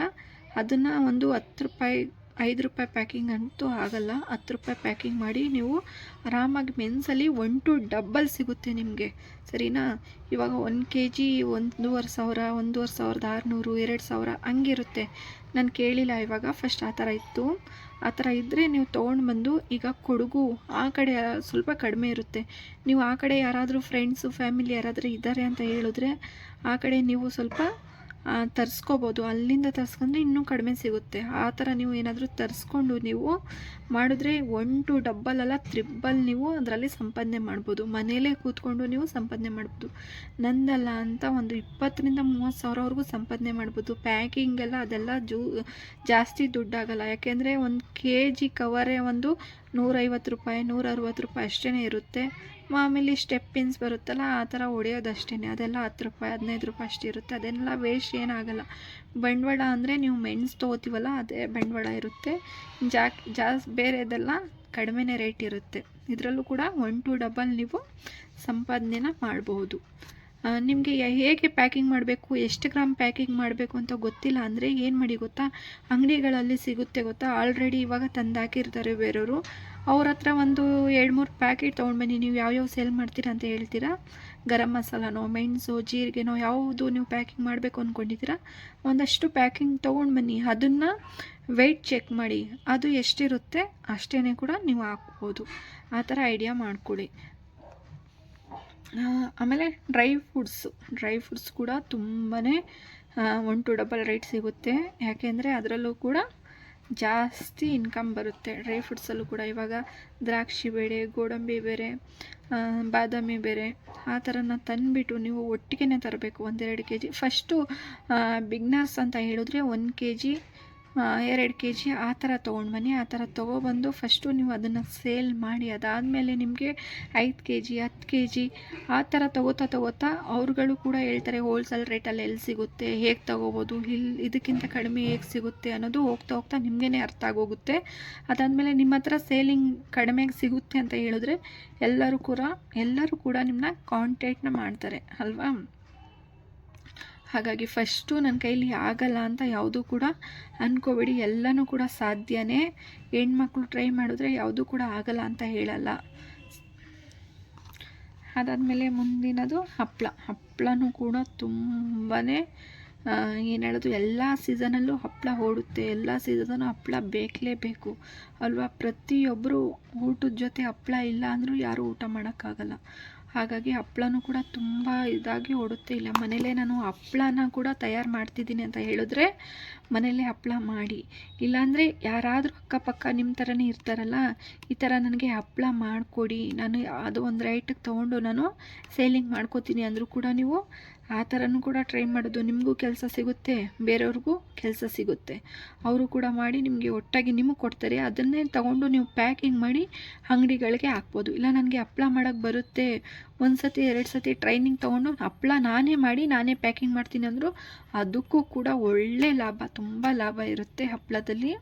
ಅದನ್ನು ಒಂದು ಹತ್ತು ರೂಪಾಯಿ, ಐದು ರೂಪಾಯಿ ಪ್ಯಾಕಿಂಗ್ ಅಂತೂ ಆಗಲ್ಲ. ಹತ್ತು ರೂಪಾಯಿ ಪ್ಯಾಕಿಂಗ್ ಮಾಡಿ ನೀವು ಆರಾಮಾಗಿ ಮೆಣಸಲ್ಲಿ ಒನ್ ಟು ಡಬ್ಬಲ್ ಸಿಗುತ್ತೆ ನಿಮಗೆ. ಸರಿನಾ? ಇವಾಗ ಒಂದು ಕೆ ಜಿ ಒಂದೂವರೆ ಸಾವಿರ, ಒಂದೂವರೆ ಸಾವಿರದ ಆರುನೂರು, ಎರಡು ಸಾವಿರ ಹಂಗಿರುತ್ತೆ. ನಾನು ಕೇಳಿಲ್ಲ ಇವಾಗ. ಫಸ್ಟ್ ಆ ಥರ ಇತ್ತು. ಆ ಥರ ಇದ್ದರೆ ನೀವು ತೊಗೊಂಡು ಬಂದು ಈಗ ಕೊಡಗು ಆ ಕಡೆ ಸ್ವಲ್ಪ ಕಡಿಮೆ ಇರುತ್ತೆ. ನೀವು ಆ ಕಡೆ ಯಾರಾದರೂ ಫ್ರೆಂಡ್ಸು ಫ್ಯಾಮಿಲಿ ಯಾರಾದರೂ ಇದ್ದಾರೆ ಅಂತ ಹೇಳಿದ್ರೆ ಆ ಕಡೆ ನೀವು ಸ್ವಲ್ಪ ತರಿಸ್ಕೋಬೋದು. ಅಲ್ಲಿಂದ ತರಿಸ್ಕೊಂಡ್ರೆ ಇನ್ನೂ ಕಡಿಮೆ ಸಿಗುತ್ತೆ. ಆ ಥರ ನೀವು ಏನಾದರೂ ತರಿಸ್ಕೊಂಡು ನೀವು ಮಾಡಿದ್ರೆ ಒನ್ ಟು ಡಬ್ಬಲ್ ಅಲ್ಲ ತ್ರಿಬ್ಬಲ್ ನೀವು ಅದರಲ್ಲಿ ಸಂಪಾದನೆ ಮಾಡ್ಬೋದು. ಮನೇಲೇ ಕೂತ್ಕೊಂಡು ನೀವು ಸಂಪಾದನೆ ಮಾಡ್ಬೋದು. ನಂದಲ್ಲ ಅಂತ ಒಂದು ಇಪ್ಪತ್ತರಿಂದ ಮೂವತ್ತು ಸಾವಿರವರೆಗೂ ಸಂಪಾದನೆ ಮಾಡ್ಬೋದು. ಪ್ಯಾಕಿಂಗೆಲ್ಲ ಅದೆಲ್ಲ ಜೂ, ಜಾಸ್ತಿ ದುಡ್ಡಾಗಲ್ಲ. ಯಾಕೆಂದರೆ ಒಂದು ಕೆ ಜಿ ಕವರೇ ಒಂದು ನೂರೈವತ್ತು ರೂಪಾಯಿ ನೂರ ಅರವತ್ತು ರೂಪಾಯಿ ಅಷ್ಟೇ ಇರುತ್ತೆ. ಮಾಮೂಲಿ ಸ್ಟೆಪ್ಪಿನ್ಸ್ ಬರುತ್ತಲ್ಲ, ಆ ಥರ ಹೊಡೆಯೋದಷ್ಟೇ ಅದೆಲ್ಲ ಹತ್ತು ರೂಪಾಯಿ, ಹದಿನೈದು ರೂಪಾಯಿ ಅಷ್ಟು ಇರುತ್ತೆ. ಅದೆಲ್ಲ ವೇಸ್ಟ್ ಏನಾಗಲ್ಲ. ಬಂಡವಾಳ ಅಂದರೆ ನೀವು ಮೆಣಸು ತೊಗೋತೀವಲ್ಲ, ಅದೇ ಬಂಡವಾಳ ಇರುತ್ತೆ. ಜಾಕ್, ಜಾಸ್, ಬೇರೆದೆಲ್ಲ ಕಡಿಮೆನೇ ರೇಟ್ ಇರುತ್ತೆ. ಇದರಲ್ಲೂ ಕೂಡ ಒನ್ ಟು ಡಬಲ್ ನೀವು ಸಂಪಾದನೆನ ಮಾಡಬಹುದು. ನಿಮಗೆ ಹೇಗೆ ಪ್ಯಾಕಿಂಗ್ ಮಾಡಬೇಕು, ಎಷ್ಟು ಗ್ರಾಮ್ ಪ್ಯಾಕಿಂಗ್ ಮಾಡಬೇಕು ಅಂತ ಗೊತ್ತಿಲ್ಲ ಅಂದರೆ ಏನು ಮಾಡಿ ಗೊತ್ತಾ? ಅಂಗಡಿಗಳಲ್ಲಿ ಸಿಗುತ್ತೆ ಗೊತ್ತಾ? ಆಲ್ರೆಡಿ ಇವಾಗ ತಂದಾಕಿರ್ತಾರೆ ಬೇರೆಯವರು. ಅವ್ರ ಹತ್ರ ಒಂದು ಎರಡು ಮೂರು ಪ್ಯಾಕೆಟ್ ತೊಗೊಂಡು ಬನ್ನಿ ನೀವು ಯಾವ್ಯಾವ ಸೇಲ್ ಮಾಡ್ತೀರಾ ಅಂತ ಹೇಳ್ತೀರಾ? ಗರಂ ಮಸಾಲನೋ, ಮೆಣಸು, ಜೀರಿಗೆನೋ, ಯಾವುದು ನೀವು ಪ್ಯಾಕಿಂಗ್ ಮಾಡಬೇಕು ಅಂದ್ಕೊಂಡಿದ್ದೀರಾ ಒಂದಷ್ಟು ಪ್ಯಾಕಿಂಗ್ ತೊಗೊಂಡು ಬನ್ನಿ ಅದನ್ನು ವೆಯ್ಟ್ ಚೆಕ್ ಮಾಡಿ. ಅದು ಎಷ್ಟಿರುತ್ತೆ ಅಷ್ಟೇ ಕೂಡ ನೀವು ಹಾಕ್ಬೋದು. ಆ ಥರ ಐಡಿಯಾ ಮಾಡ್ಕೊಳ್ಳಿ ಆಮೇಲೆ ಡ್ರೈ ಫ್ರೂಟ್ಸು ಡ್ರೈ ಫ್ರೂಟ್ಸ್ ಕೂಡ ತುಂಬಾ ಒನ್ ಟು ಡಬಲ್ ರೇಟ್ ಸಿಗುತ್ತೆ. ಯಾಕೆಂದರೆ ಅದರಲ್ಲೂ ಕೂಡ ಜಾಸ್ತಿ ಇನ್ಕಮ್ ಬರುತ್ತೆ. ಡ್ರೈ ಫ್ರೂಟ್ಸಲ್ಲೂ ಕೂಡ ಇವಾಗ ದ್ರಾಕ್ಷಿ ಬೇರೆ, ಗೋಡಂಬಿ ಬೇರೆ ಬಾದಾಮಿ ಬೇರೆ, ಆ ಥರನ ತಂದುಬಿಟ್ಟು ನೀವು ಒಟ್ಟಿಗೆ ತರಬೇಕು ಒಂದೆರಡು ಕೆ ಜಿ ಫಸ್ಟು ಬಿಗ್ನರ್ಸ್ ಅಂತ ಹೇಳಿದ್ರೆ ಒಂದು ಕೆ ಜಿ ಎರಡು ಕೆ ಜಿ ಆ ಥರ ತೊಗೊಂಡು ಬನ್ನಿ, ಆ ಥರ ತೊಗೊಬಂದು ಫಸ್ಟು ನೀವು ಅದನ್ನು ಸೇಲ್ ಮಾಡಿ, ಅದಾದಮೇಲೆ ನಿಮಗೆ ಐದು ಕೆ ಜಿ ಹತ್ತು ಕೆ ಜಿ ಆ ಥರ ತೊಗೋತಾ ತೊಗೋತಾ ಅವ್ರುಗಳು ಕೂಡ ಹೇಳ್ತಾರೆ ಹೋಲ್ಸೇಲ್ ರೇಟಲ್ಲಿ ಎಲ್ಲಿ ಸಿಗುತ್ತೆ, ಹೇಗೆ ತೊಗೋಬೋದು ಇಲ್ಲಿ ಇದಕ್ಕಿಂತ ಕಡಿಮೆ ಹೇಗೆ ಸಿಗುತ್ತೆ ಅನ್ನೋದು ಹೋಗ್ತಾ ಹೋಗ್ತಾ ನಿಮಗೇ ಅರ್ಥ ಆಗೋಗುತ್ತೆ. ಅದಾದಮೇಲೆ ನಿಮ್ಮ ಹತ್ರ ಸೇಲಿಂಗ್ ಕಡಿಮೆಗೆ ಸಿಗುತ್ತೆ ಅಂತ ಹೇಳಿದ್ರೆ ಎಲ್ಲರೂ ಕೂಡ ಎಲ್ಲರೂ ಕೂಡ ನಿಮ್ಮನ್ನ ಕಾಂಟ್ಯಾಕ್ಟ್ನ ಮಾಡ್ತಾರೆ, ಅಲ್ವಾ? ಹಾಗಾಗಿ ಫಸ್ಟು ನನ್ನ ಕೈಲಿ ಆಗಲ್ಲ ಅಂತ ಯಾವುದೂ ಕೂಡ ಅಂದ್ಕೋಬೇಡಿ ಎಲ್ಲನೂ ಕೂಡ ಸಾಧ್ಯನೇ. ಹೆಣ್ಮಕ್ಳು ಟ್ರೈ ಮಾಡಿದ್ರೆ ಯಾವುದೂ ಕೂಡ ಆಗಲ್ಲ ಅಂತ ಹೇಳಲ್ಲ. ಅದಾದಮೇಲೆ ಮುಂದಿನದು ಹಪ್ಪಳ ಹಪ್ಪಳನೂ ಕೂಡ ತುಂಬಾ ಏನು ಹೇಳೋದು, ಎಲ್ಲ ಸೀಸನಲ್ಲೂ ಹಪ್ಪಳ ಓಡುತ್ತೆ. ಎಲ್ಲ ಸೀಸನಲ್ಲೂ ಹಪ್ಪಳ ಬೇಕಲೇಬೇಕು ಅಲ್ವಾ? ಪ್ರತಿಯೊಬ್ಬರು ಊಟದ ಜೊತೆ ಹಪ್ಪಳ ಇಲ್ಲ ಅಂದರೂ ಯಾರೂ ಊಟ ಮಾಡೋಕ್ಕಾಗಲ್ಲ. ಹಾಗಾಗಿ ಹಪ್ಪಳನೂ ಕೂಡ ತುಂಬ ಇದಾಗಿ ಓಡುತ್ತೆ. ಇಲ್ಲ ಮನೆಯಲ್ಲೇ ನಾನು ಹಪ್ಪಳನ ಕೂಡ ತಯಾರು ಮಾಡ್ತಿದ್ದೀನಿ ಅಂತ ಹೇಳಿದ್ರೆ ಮನೇಲೇ ಹಪ್ಪಳ ಮಾಡಿ. ಇಲ್ಲಾಂದರೆ ಯಾರಾದರೂ ಅಕ್ಕಪಕ್ಕ ನಿಮ್ಮ ಥರನೇ ಇರ್ತಾರಲ್ಲ, ಈ ಥರ ನನಗೆ ಹಪ್ಪಳ ಮಾಡಿಕೊಡಿ. ನಾನು ಅದು ಒಂದು ರೈಟಿಗೆ ತೊಗೊಂಡು ನಾನು ಸೇಲಿಂಗ್ ಮಾಡ್ಕೋತೀನಿ ಅಂದರೂ ಕೂಡ ನೀವು ಆ ಥರನೂ ಕೂಡ ಟ್ರೈ ಮಾಡೋದು. ನಿಮಗೂ ಕೆಲಸ ಸಿಗುತ್ತೆ, ಬೇರೆಯವ್ರಿಗೂ ಕೆಲಸ ಸಿಗುತ್ತೆ. ಅವರು ಕೂಡ ಮಾಡಿ ನಿಮಗೆ ಒಟ್ಟಾಗಿ ನಿಮಗೆ ಕೊಡ್ತಾರೆ. ಅದನ್ನೇ ತಗೊಂಡು ನೀವು ಪ್ಯಾಕಿಂಗ್ ಮಾಡಿ ಅಂಗಡಿಗಳಿಗೆ ಹಾಕ್ಬೋದು. ಇಲ್ಲ, ನನಗೆ ಹಪ್ಳ ಮಾಡೋಕ್ಕೆ ಬರುತ್ತೆ. ಒಂದು ಸತಿ ಎರಡು ಸತಿ ಟ್ರೈನಿಂಗ್ ತೊಗೊಂಡು ಹಪ್ಪಳ ನಾನೇ ಮಾಡಿ, ನಾನೇ ಪ್ಯಾಕಿಂಗ್ ಮಾಡ್ತೀನಿ ಅಂದರೂ ಅದಕ್ಕೂ ಕೂಡ ಒಳ್ಳೆ ಲಾಭ. ತುಂಬ ಲಾಭ ಇರುತ್ತೆ ಹಪ್ಪಳದಲ್ಲಿ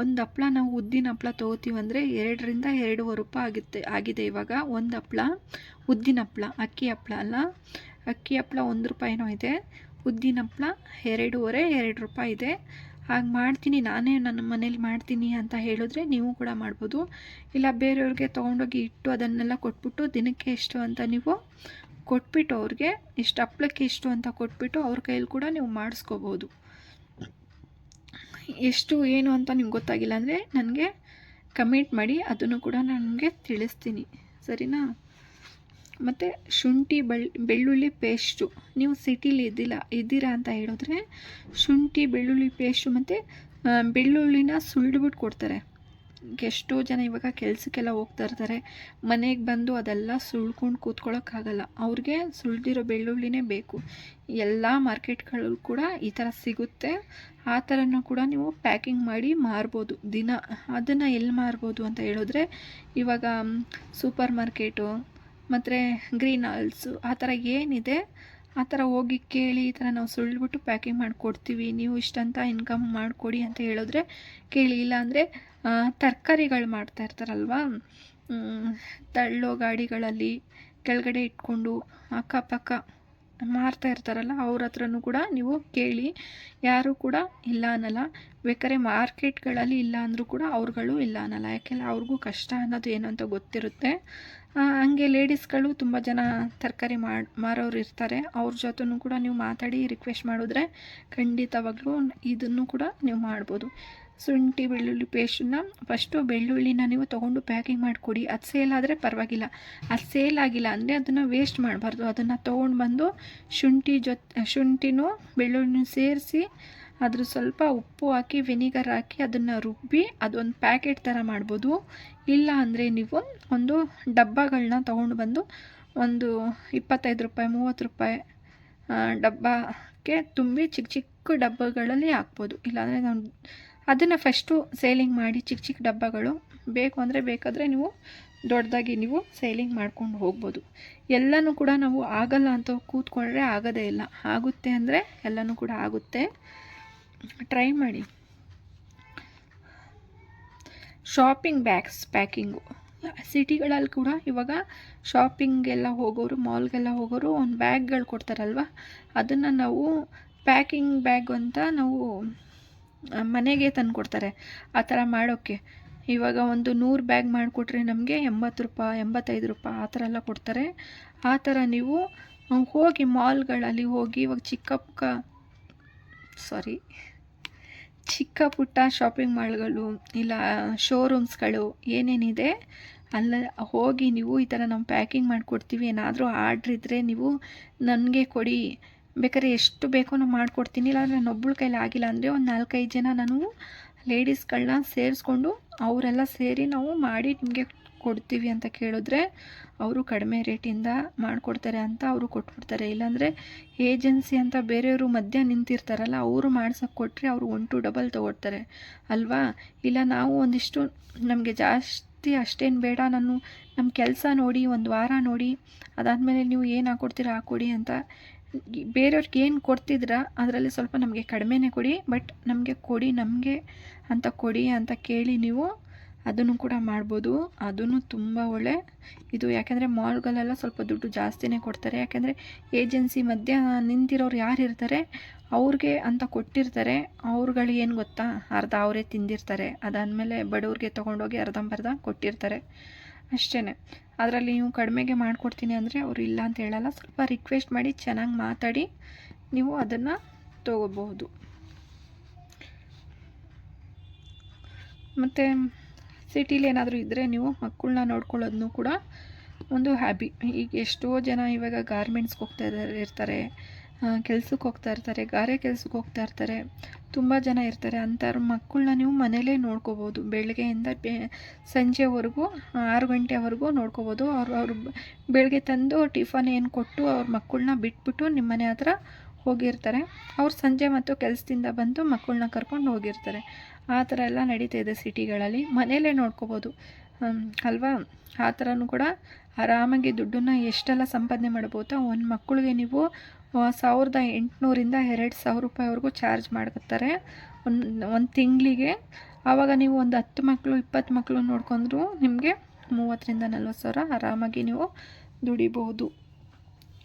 ಒಂದು ಹಪ್ಪಳ ನಾವು ಉದ್ದಿನ ಹಪ್ಪಳ ತೊಗೋತೀವಂದರೆ ಎರಡರಿಂದ ಎರಡೂವರೆ ರೂಪಾಯಿ ಆಗುತ್ತೆ, ಆಗಿದೆ ಇವಾಗ. ಒಂದು ಹಪ್ಪಳ ಉದ್ದಿನ ಹಪ್ಪಳ ಅಕ್ಕಿ ಹಪ್ಪಳ ಅಲ್ಲ. ಅಕ್ಕಿ ಹಪ್ಪಳ ಒಂದು ರೂಪಾಯಿನೋ ಇದೆ, ಉದ್ದಿನ ಹಪ್ಪಳ ಎರಡೂವರೆ, ಎರಡು ರೂಪಾಯಿ ಇದೆ. ಹಾಗೆ ಮಾಡ್ತೀನಿ, ನಾನೇ ನನ್ನ ಮನೇಲಿ ಮಾಡ್ತೀನಿ ಅಂತ ಹೇಳಿದ್ರೆ ನೀವು ಕೂಡ ಮಾಡ್ಬೋದು. ಇಲ್ಲ, ಬೇರೆಯವ್ರಿಗೆ ತೊಗೊಂಡೋಗಿ ಇಟ್ಟು ಅದನ್ನೆಲ್ಲ ಕೊಟ್ಬಿಟ್ಟು ದಿನಕ್ಕೆ ಎಷ್ಟು ಅಂತ ನೀವು ಕೊಟ್ಬಿಟ್ಟು ಅವ್ರಿಗೆ ಇಷ್ಟು ಹಪ್ಳಕ್ಕೆ ಇಷ್ಟು ಅಂತ ಕೊಟ್ಬಿಟ್ಟು ಅವ್ರ ಕೈಯಲ್ಲಿ ಕೂಡ ನೀವು ಮಾಡಿಸ್ಕೋಬೋದು. ಎಷ್ಟು, ಏನು ಅಂತ ನಿಮ್ಗೆ ಗೊತ್ತಾಗಿಲ್ಲ ಅಂದರೆ ನನಗೆ ಕಮೆಂಟ್ ಮಾಡಿ, ಅದನ್ನು ಕೂಡ ನನಗೆ ತಿಳಿಸ್ತೀನಿ. ಸರಿನಾ? ಮತ್ತು ಶುಂಠಿ ಬೆಳ್, ಬೆಳ್ಳುಳ್ಳಿ ಪೇಸ್ಟು. ನೀವು ಸಿಟಿಲಿ ಇದ್ದಿಲ್ಲ, ಇದ್ದೀರಾ ಅಂತ ಹೇಳಿದ್ರೆ ಶುಂಠಿ, ಬೆಳ್ಳುಳ್ಳಿ ಪೇಸ್ಟು ಮತ್ತು ಬೆಳ್ಳುಳ್ಳಿನ ಸುಲಿದ್ಬಿಟ್ಟು ಕೊಡ್ತಾರೆ. ಎಷ್ಟೋ ಜನ ಇವಾಗ ಕೆಲಸಕ್ಕೆಲ್ಲ ಹೋಗ್ತಾ ಇರ್ತಾರೆ. ಮನೆಗೆ ಬಂದು ಅದೆಲ್ಲ ಸುಳ್ಕೊಂಡು ಕೂತ್ಕೊಳ್ಳೋಕ್ಕಾಗಲ್ಲ ಅವ್ರಿಗೆ ಸುಳ್ದಿರೋ ಬೆಳ್ಳುಳ್ಳಿನೇ ಬೇಕು. ಎಲ್ಲ ಮಾರ್ಕೆಟ್ಗಳು ಕೂಡ ಈ ಥರ ಸಿಗುತ್ತೆ. ಆ ಥರನೂ ಕೂಡ ನೀವು ಪ್ಯಾಕಿಂಗ್ ಮಾಡಿ ಮಾರ್ಬೋದು ದಿನ. ಅದನ್ನು ಎಲ್ಲಿ ಮಾರ್ಬೋದು ಅಂತ ಹೇಳಿದ್ರೆ ಇವಾಗ ಸೂಪರ್ ಮಾರ್ಕೆಟು ಮತ್ತು ಗ್ರೀನ್ ಆಯಿಲ್ಸು ಆ ಥರ ಏನಿದೆ, ಆ ಥರ ಹೋಗಿ ಕೇಳಿ ಈ ಥರ ನಾವು ಸುಳ್ಳಿಬಿಟ್ಟು ಪ್ಯಾಕಿಂಗ್ ಮಾಡಿಕೊಡ್ತೀವಿ, ನೀವು ಇಷ್ಟಂತ ಇನ್ಕಮ್ ಮಾಡಿಕೊಡಿ ಅಂತ ಹೇಳಿದ್ರೆ ಕೇಳಿ. ಇಲ್ಲಾಂದರೆ ತರಕಾರಿಗಳು ಮಾಡ್ತಾ ಇರ್ತಾರಲ್ವ? ತಳ್ಳೋ ಗಾಡಿಗಳಲ್ಲಿ ಕೆಳಗಡೆ ಇಟ್ಕೊಂಡು ಅಕ್ಕಪಕ್ಕ ಮಾರ್ತಾ ಇರ್ತಾರಲ್ಲ, ಅವ್ರ ಹತ್ರನೂ ಕೂಡ ನೀವು ಕೇಳಿ. ಯಾರೂ ಕೂಡ ಇಲ್ಲ ಅನ್ನಲ್ಲ. ಬೇಕಾದ್ರೆ ಮಾರ್ಕೆಟ್ಗಳಲ್ಲಿ ಇಲ್ಲ ಅಂದರೂ ಕೂಡ ಅವ್ರುಗಳು ಇಲ್ಲ ಅನ್ನಲ್ಲ. ಯಾಕೆಂದರೆ ಅವ್ರಿಗೂ ಕಷ್ಟ ಅನ್ನೋದು ಏನು ಅಂತ ಗೊತ್ತಿರುತ್ತೆ. ಹಂಗೆ ಲೇಡೀಸ್ಗಳು ತುಂಬ ಜನ ತರಕಾರಿ ಮಾಡಿ ಮಾರೋರು ಇರ್ತಾರೆ. ಅವ್ರ ಜೊತೆನೂ ಕೂಡ ನೀವು ಮಾತಾಡಿ ರಿಕ್ವೆಸ್ಟ್ ಮಾಡಿದ್ರೆ ಖಂಡಿತವಾಗ್ಲೂ ಇದನ್ನು ಕೂಡ ನೀವು ಮಾಡ್ಬೋದು. ಶುಂಠಿ, ಬೆಳ್ಳುಳ್ಳಿ ಪೇಸ್ಟನ್ನ ಫಸ್ಟು ಬೆಳ್ಳುಳ್ಳಿನ ನೀವು ತೊಗೊಂಡು ಪ್ಯಾಕಿಂಗ್ ಮಾಡಿಕೊಡಿ. ಅದು ಸೇಲ್ ಆದರೆ ಪರವಾಗಿಲ್ಲ. ಅದು ಸೇಲ್ ಆಗಿಲ್ಲ ಅಂದರೆ ಅದನ್ನು ವೇಸ್ಟ್ ಮಾಡಬಾರ್ದು. ಅದನ್ನು ತೊಗೊಂಡು ಬಂದು ಶುಂಠಿ ಜೊತೆ, ಶುಂಠಿನೂ ಬೆಳ್ಳುಳ್ಳಿನೂ ಸೇರಿಸಿ ಅದ್ರ ಸ್ವಲ್ಪ ಉಪ್ಪು ಹಾಕಿ ವಿನಿಗರ್ ಹಾಕಿ ಅದನ್ನು ರುಬ್ಬಿ ಅದೊಂದು ಪ್ಯಾಕೆಟ್ ಥರ ಮಾಡ್ಬೋದು. ಇಲ್ಲ ಅಂದರೆ ನೀವು ಒಂದು ಡಬ್ಬಗಳನ್ನ ತೊಗೊಂಡು ಬಂದು ಒಂದು ಇಪ್ಪತ್ತೈದು ರೂಪಾಯಿ, ಮೂವತ್ತು ರೂಪಾಯಿ ಡಬ್ಬಕ್ಕೆ ತುಂಬಿ ಚಿಕ್ಕ ಚಿಕ್ಕ ಡಬ್ಬಗಳಲ್ಲಿ ಹಾಕ್ಬೋದು. ಇಲ್ಲಾಂದರೆ ನಾವು ಅದನ್ನು ಫಸ್ಟು ಸೇಲಿಂಗ್ ಮಾಡಿ ಚಿಕ್ಕ ಚಿಕ್ಕ ಡಬ್ಬಗಳು ಬೇಕು ಅಂದರೆ ಬೇಕಾದರೆ ನೀವು ದೊಡ್ಡದಾಗಿ ನೀವು ಸೇಲಿಂಗ್ ಮಾಡ್ಕೊಂಡು ಹೋಗ್ಬೋದು. ಎಲ್ಲನೂ ಕೂಡ ನಾವು ಆಗಲ್ಲ ಅಂತ ಕೂತ್ಕೊಂಡ್ರೆ ಆಗೋದೇ ಇಲ್ಲ. ಆಗುತ್ತೆ ಅಂದರೆ ಎಲ್ಲನೂ ಕೂಡ ಆಗುತ್ತೆ. ಟ್ರೈ ಮಾಡಿ. ಶಾಪಿಂಗ್ ಬ್ಯಾಗ್ಸ್ ಪ್ಯಾಕಿಂಗು ಸಿಟಿಗಳಲ್ಲಿ ಕೂಡ ಇವಾಗ ಶಾಪಿಂಗೆಲ್ಲ ಹೋಗೋರು ಮಾಲ್ಗೆಲ್ಲ ಹೋಗೋರು ಒಂದು ಬ್ಯಾಗ್ಗಳು ಕೊಡ್ತಾರಲ್ವ? ಅದನ್ನು ನಾವು ಪ್ಯಾಕಿಂಗ್ ಬ್ಯಾಗ್ ಅಂತ ನಾವು ಮನೆಗೆ ತಂದು ಕೊಡ್ತಾರೆ. ಆ ಥರ ಮಾಡೋಕ್ಕೆ ಇವಾಗ ಒಂದು ನೂರು ಬ್ಯಾಗ್ ಮಾಡಿಕೊಟ್ರೆ ನಮಗೆ ಎಂಬತ್ತು ರೂಪಾಯಿ, ಎಂಬತ್ತೈದು ರೂಪಾಯಿ ಆ ಥರ ಎಲ್ಲ ಕೊಡ್ತಾರೆ. ಆ ಥರ ನೀವು ಹೋಗಿ ಮಾಲ್ಗಳಲ್ಲಿ ಹೋಗಿ ಇವಾಗ ಚಿಕ್ಕಪ್ಪ ಸಾರಿ ಚಿಕ್ಕ ಪುಟ್ಟ ಶಾಪಿಂಗ್ ಮಾಲ್ಗಳು ಇಲ್ಲ ಶೋರೂಮ್ಸ್ಗಳು ಏನೇನಿದೆ, ಅಲ್ಲ, ಹೋಗಿ ನೀವು ಈ ಥರ ನಾವು ಪ್ಯಾಕಿಂಗ್ ಮಾಡಿಕೊಡ್ತೀವಿ, ಏನಾದರೂ ಆರ್ಡ್ರ್ ಇದ್ದರೆ ನೀವು ನನಗೆ ಕೊಡಿ. ಬೇಕಾದ್ರೆ ಎಷ್ಟು ಬೇಕೋ ನಾನು ಮಾಡಿಕೊಡ್ತೀನಿ, ಇಲ್ಲಾಂದರೆ ನಾನು ಒಬ್ಬಳ ಕೈಲಿ ಆಗಿಲ್ಲ ಅಂದರೆ ಒಂದು ನಾಲ್ಕೈದು ಜನ ನಾನು ಲೇಡೀಸ್ಗಳನ್ನ ಸೇರಿಸ್ಕೊಂಡು ಅವರೆಲ್ಲ ಸೇರಿ ನಾವು ಮಾಡಿ ನಿಮಗೆ ಕೊಡ್ತೀವಿ ಅಂತ ಕೇಳಿದ್ರೆ ಅವರು ಕಡಿಮೆ ರೇಟಿಂದ ಮಾಡಿಕೊಡ್ತಾರೆ ಅಂತ ಅವರು ಕೊಟ್ಬಿಡ್ತಾರೆ. ಇಲ್ಲಾಂದರೆ ಏಜೆನ್ಸಿ ಅಂತ ಬೇರೆಯವರು ಮಧ್ಯ ನಿಂತಿರ್ತಾರಲ್ಲ, ಅವರು ಮಾಡ್ಸೋಕ್ಕೆ ಕೊಟ್ಟರೆ ಅವರು ಒನ್ ಟು ಡಬಲ್ ತೊಗೊಳ್ತಾರೆ ಅಲ್ವಾ? ಇಲ್ಲ, ನಾವು ಒಂದಿಷ್ಟು ನಮಗೆ ಜಾಸ್ತಿ ಅಷ್ಟೇನು ಬೇಡ, ನಾನು ನಮ್ಮ ಕೆಲಸ ನೋಡಿ, ಒಂದು ವಾರ ನೋಡಿ, ಅದಾದಮೇಲೆ ನೀವು ಏನು ಹಾಕ್ಕೊಡ್ತೀರ ಹಾಕ್ಕೊಡಿ ಅಂತ. ಬೇರೆಯವ್ರಿಗೆ ಏನು ಕೊಡ್ತಿದ್ರ, ಅದರಲ್ಲಿ ಸ್ವಲ್ಪ ನಮಗೆ ಕಡಿಮೆನೇ ಕೊಡಿ, ಬಟ್ ನಮಗೆ ಕೊಡಿ, ನಮಗೆ ಅಂತ ಕೊಡಿ ಅಂತ ಕೇಳಿ ನೀವು ಅದನ್ನು ಕೂಡ ಮಾಡ್ಬೋದು. ಅದೂ ತುಂಬ ಒಳ್ಳೆ. ಇದು ಯಾಕೆಂದರೆ ಮಾಲ್ಗಳೆಲ್ಲ ಸ್ವಲ್ಪ ದುಡ್ಡು ಜಾಸ್ತಿನೇ ಕೊಡ್ತಾರೆ. ಯಾಕೆಂದರೆ ಏಜೆನ್ಸಿ ಮಧ್ಯ ನಿಂತಿರೋರು ಯಾರು ಇರ್ತಾರೆ? ಅವ್ರಿಗೆ ಅಂತ ಕೊಟ್ಟಿರ್ತಾರೆ. ಅವ್ರುಗಳು ಏನು ಗೊತ್ತಾ? ಅರ್ಧ ಅವರೇ ತಿಂದಿರ್ತಾರೆ. ಅದಾದಮೇಲೆ ಬಡವ್ರಿಗೆ ತೊಗೊಂಡೋಗಿ ಅರ್ಧಂಬರ್ಧ ಕೊಟ್ಟಿರ್ತಾರೆ. ಅಷ್ಟೇ ಅದರಲ್ಲಿ ನೀವು ಕಡಿಮೆಗೆ ಮಾಡಿಕೊಡ್ತೀನಿ ಅಂದರೆ ಅವರು ಇಲ್ಲ ಅಂತ ಹೇಳಲ್ಲ. ಸ್ವಲ್ಪ ರಿಕ್ವೆಸ್ಟ್ ಮಾಡಿ ಚೆನ್ನಾಗಿ ಮಾತಾಡಿ ನೀವು ಅದನ್ನು ತೊಗೋಬಹುದು. ಮತ್ತು ಸಿಟೀಲಿ ಏನಾದರೂ ಇದ್ದರೆ ನೀವು ಮಕ್ಕಳನ್ನ ನೋಡ್ಕೊಳ್ಳೋದನ್ನು ಕೂಡ ಒಂದು ಹ್ಯಾಬಿ. ಈಗ ಎಷ್ಟೋ ಜನ ಇವಾಗ ಗಾರ್ಮೆಂಟ್ಸ್ಗೆ ಹೋಗ್ತಾ ಇರ್ತಾರೆ. ಕೆಲ್ಸಕ್ಕೆ ಹೋಗ್ತಾ ಇರ್ತಾರೆ, ಗಾರೆ ಕೆಲ್ಸಕ್ಕೆ ಹೋಗ್ತಾ ಇರ್ತಾರೆ. ತುಂಬ ಜನ ಇರ್ತಾರೆ. ಅಂಥವ್ರ ಮಕ್ಕಳನ್ನ ನೀವು ಮನೇಲೇ ನೋಡ್ಕೋಬೋದು. ಬೆಳಗ್ಗೆಯಿಂದ ಬೆ, ಸಂಜೆವರೆಗೂ, ಆರು ಗಂಟೆವರೆಗೂ ನೋಡ್ಕೋಬೋದು. ಅವ್ರು ಅವ್ರು ಬೆಳಗ್ಗೆ ತಂದು ಟಿಫನ್ ಏನು ಕೊಟ್ಟು ಅವ್ರ ಮಕ್ಕಳನ್ನ ಬಿಟ್ಬಿಟ್ಟು ನಿಮ್ಮ ಮನೆ ಹತ್ರ ಹೋಗಿರ್ತಾರೆ. ಅವ್ರು ಸಂಜೆ ಮತ್ತು ಕೆಲಸದಿಂದ ಬಂದು ಮಕ್ಕಳನ್ನ ಕರ್ಕೊಂಡು ಹೋಗಿರ್ತಾರೆ. ಆ ಥರ ಎಲ್ಲ ನಡೀತಾ ಇದೆ ಸಿಟಿಗಳಲ್ಲಿ. ಮನೆಯಲ್ಲೇ ನೋಡ್ಕೋಬೋದು. ಅಲ್ವಾ? ಆ ಥರನೂ ಕೂಡ ಆರಾಮಾಗಿ ದುಡ್ಡನ್ನು ಎಷ್ಟೆಲ್ಲ ಸಂಪಾದನೆ ಮಾಡ್ಬೋದು ಒಂದು ಮಕ್ಕಳಿಗೆ ನೀವು ಸಾವಿರದ ಎಂಟುನೂರಿಂದ ಎರಡು ಸಾವಿರ ರೂಪಾಯಿವರೆಗೂ ಚಾರ್ಜ್ ಮಾಡ್ತಾರೆ ಒಂದು ಒಂದು ತಿಂಗಳಿಗೆ. ಆವಾಗ ನೀವು ಒಂದು ಹತ್ತು ಮಕ್ಕಳು, ಇಪ್ಪತ್ತು ಮಕ್ಕಳು ನೋಡ್ಕೊಂಡ್ರು ನಿಮಗೆ ಮೂವತ್ತರಿಂದ ನಲ್ವತ್ತು ಸಾವಿರ ಆರಾಮಾಗಿ ನೀವು ದುಡಿಬೋದು.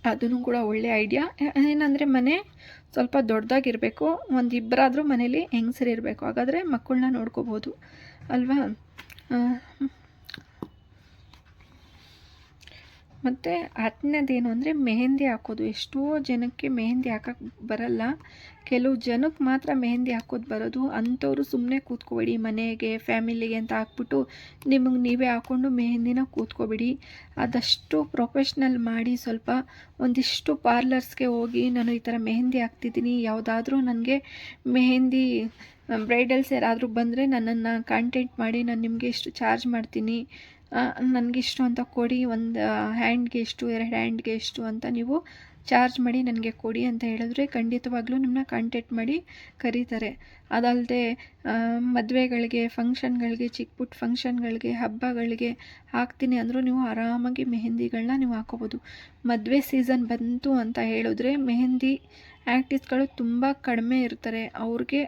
ಅದನ್ನು ಕೂಡ ಒಳ್ಳೆ ಐಡಿಯಾ ಏನಂದರೆ ಮನೆ ಸ್ವಲ್ಪ ದೊಡ್ಡದಾಗಿರಬೇಕು. ಒಂದು ಇಬ್ಬರಾದರೂ ಮನೇಲಿ ಹೆಂಗಸರು ಇರಬೇಕು ಹಾಗಾದರೆ ಮಕ್ಕಳನ್ನ ನೋಡ್ಕೋಬೋದು. ಅಲ್ವಾ? ಮತ್ತು ಹತ್ತನೇದೇನು ಅಂದರೆ ಮೆಹೆಂದಿ ಹಾಕೋದು. ಎಷ್ಟೋ ಜನಕ್ಕೆ ಮೆಹೆಂದಿ ಹಾಕಕ್ಕೆ ಬರಲ್ಲ. ಕೆಲವು ಜನಕ್ಕೆ ಮಾತ್ರ ಮೆಹೆಂದಿ ಹಾಕೋದು ಬರೋದು. ಅಂಥವ್ರು ಸುಮ್ಮನೆ ಕೂತ್ಕೋಬೇಡಿ ಮನೆಗೆ ಫ್ಯಾಮಿಲಿಗೆ ಅಂತ ಹಾಕ್ಬಿಟ್ಟು ನಿಮಗೆ ನೀವೇ ಹಾಕ್ಕೊಂಡು ಮೆಹೆಂದಿನ ಕೂತ್ಕೋಬೇಡಿ. ಅದಷ್ಟು ಪ್ರೊಫೆಷ್ನಲ್ ಮಾಡಿ ಸ್ವಲ್ಪ ಒಂದಿಷ್ಟು ಪಾರ್ಲರ್ಸ್ಗೆ ಹೋಗಿ ನಾನು ಈ ಥರ ಮೆಹೆಂದಿ ಹಾಕ್ತಿದ್ದೀನಿ. ಯಾವುದಾದ್ರೂ ನನಗೆ ಮೆಹೆಂದಿ ಬ್ರೈಡಲ್ಸ್ ಯಾರಾದರೂ ಬಂದರೆ ನನ್ನನ್ನು ಕಾಂಟ್ಯಾಕ್ಟ್ ಮಾಡಿ ನಾನು ನಿಮಗೆ ಇಷ್ಟು ಚಾರ್ಜ್ ಮಾಡ್ತೀನಿ. ನನಗಿಷ್ಟು ಅಂತ ಕೊಡಿ, ಒಂದು ಹ್ಯಾಂಡ್ಗೆ ಎಷ್ಟು, ಎರಡು ಹ್ಯಾಂಡ್ಗೆ ಎಷ್ಟು ಅಂತ ನೀವು ಚಾರ್ಜ್ ಮಾಡಿ ನನಗೆ ಕೊಡಿ ಅಂತ ಹೇಳಿದ್ರೆ ಖಂಡಿತವಾಗ್ಲೂ ನಿಮ್ಮನ್ನ ಕಾಂಟ್ಯಾಕ್ಟ್ ಮಾಡಿ ಕರೀತಾರೆ. ಅದಲ್ಲದೆ ಮದುವೆಗಳಿಗೆ ಫಂಕ್ಷನ್ಗಳಿಗೆ ಚಿಕ್ಕ ಪುಟ್ಟ ಫಂಕ್ಷನ್ಗಳಿಗೆ ಹಬ್ಬಗಳಿಗೆ ಹಾಕ್ತೀನಿ ಅಂದರೂ ನೀವು ಆರಾಮಾಗಿ ಮೆಹೆಂದಿಗಳನ್ನ ನೀವು ಹಾಕೋಬೋದು. ಮದುವೆ ಸೀಸನ್ ಬಂತು ಅಂತ ಹೇಳಿದ್ರೆ ಮೆಹೆಂದಿ ಆ್ಯಕ್ಟಿಸ್ಗಳು ತುಂಬ ಕಡಿಮೆ ಇರ್ತಾರೆ. ಅವ್ರಿಗೆ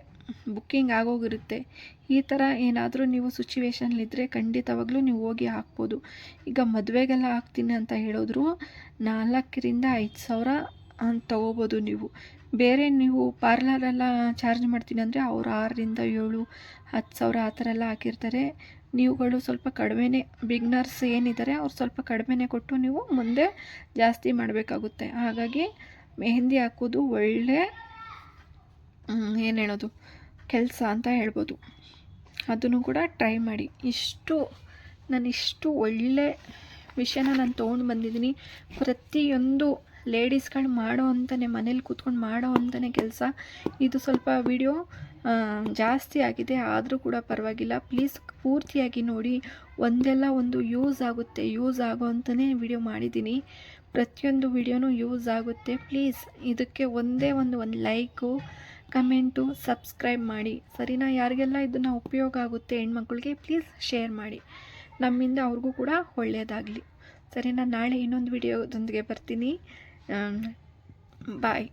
ಬುಕ್ಕಿಂಗ್ ಆಗೋಗಿರುತ್ತೆ. ಈ ಥರ ಏನಾದರೂ ನೀವು ಸಿಚುವೇಶನ್ಲಿದ್ದರೆ ಖಂಡಿತವಾಗ್ಲೂ ನೀವು ಹೋಗಿ ಹಾಕ್ಬೋದು. ಈಗ ಮದುವೆಗೆಲ್ಲ ಹಾಕ್ತೀನಿ ಅಂತ ಹೇಳಿದ್ರು ನಾಲ್ಕರಿಂದ ಐದು ಸಾವಿರ ಅಂತ ತೊಗೋಬೋದು ನೀವು. ಬೇರೆ ನೀವು ಪಾರ್ಲರೆಲ್ಲ ಚಾರ್ಜ್ ಮಾಡ್ತೀನಿ ಅಂದರೆ ಅವ್ರು ಆರರಿಂದ ಏಳು, ಹತ್ತು ಸಾವಿರ ಆ ಥರ ಎಲ್ಲ ಹಾಕಿರ್ತಾರೆ. ನೀವುಗಳು ಸ್ವಲ್ಪ ಕಡಿಮೆನೇ ಬಿಗ್ನರ್ಸ್ ಏನಿದ್ದಾರೆ ಅವ್ರು ಸ್ವಲ್ಪ ಕಡಿಮೆನೇ ಕೊಟ್ಟು ನೀವು ಮುಂದೆ ಜಾಸ್ತಿ ಮಾಡಬೇಕಾಗುತ್ತೆ. ಹಾಗಾಗಿ ಮೆಹಂದಿ ಹಾಕೋದು ಒಳ್ಳೆ ಏನು ಹೇಳೋದು? ಕೆಲಸ ಅಂತ ಹೇಳ್ಬೋದು. ಅದನ್ನು ಕೂಡ ಟ್ರೈ ಮಾಡಿ. ಇಷ್ಟು, ನಾನು ಇಷ್ಟು ಒಳ್ಳೆ ವಿಷಯನ ನಾನು ತೊಗೊಂಡು ಬಂದಿದ್ದೀನಿ. ಪ್ರತಿಯೊಂದು ಲೇಡೀಸ್ಗಳು ಮಾಡೋ ಅಂತಲೇ ಮನೇಲಿ ಕೂತ್ಕೊಂಡು ಮಾಡೋ ಅಂತಲೇ ಕೆಲಸ. ಇದು ಸ್ವಲ್ಪ ವಿಡಿಯೋ ಜಾಸ್ತಿ ಆಗಿದೆ. ಆದರೂ ಕೂಡ ಪರವಾಗಿಲ್ಲ. ಪ್ಲೀಸ್ ಪೂರ್ತಿಯಾಗಿ ನೋಡಿ. ಒಂದೆಲ್ಲ ಒಂದು ಯೂಸ್ ಆಗುತ್ತೆ. ಯೂಸ್ ಆಗೋ ಅಂತಲೇ ವಿಡಿಯೋ ಮಾಡಿದ್ದೀನಿ. ಪ್ರತಿಯೊಂದು ವಿಡಿಯೋನೂ ಯೂಸ್ ಆಗುತ್ತೆ. ಪ್ಲೀಸ್ ಇದಕ್ಕೆ ಒಂದೇ ಒಂದು ಒಂದು ಲೈಕು ಕಮೆಂಟು, ಸಬ್ಸ್ಕ್ರೈಬ್ ಮಾಡಿ. ಸರಿನಾ? ಯಾರಿಗೆಲ್ಲ ಇದನ್ನು ಉಪಯೋಗ ಆಗುತ್ತೆ ಹೆಣ್ಮಕ್ಳಿಗೆ, ಪ್ಲೀಸ್ ಶೇರ್ ಮಾಡಿ. ನಮ್ಮಿಂದ ಅವ್ರಿಗೂ ಕೂಡ ಒಳ್ಳೆಯದಾಗಲಿ ಸರಿನಾ? ನಾಳೆ ಇನ್ನೊಂದು ವಿಡಿಯೋದೊಂದಿಗೆ ಬರ್ತೀನಿ. ಬಾಯ್.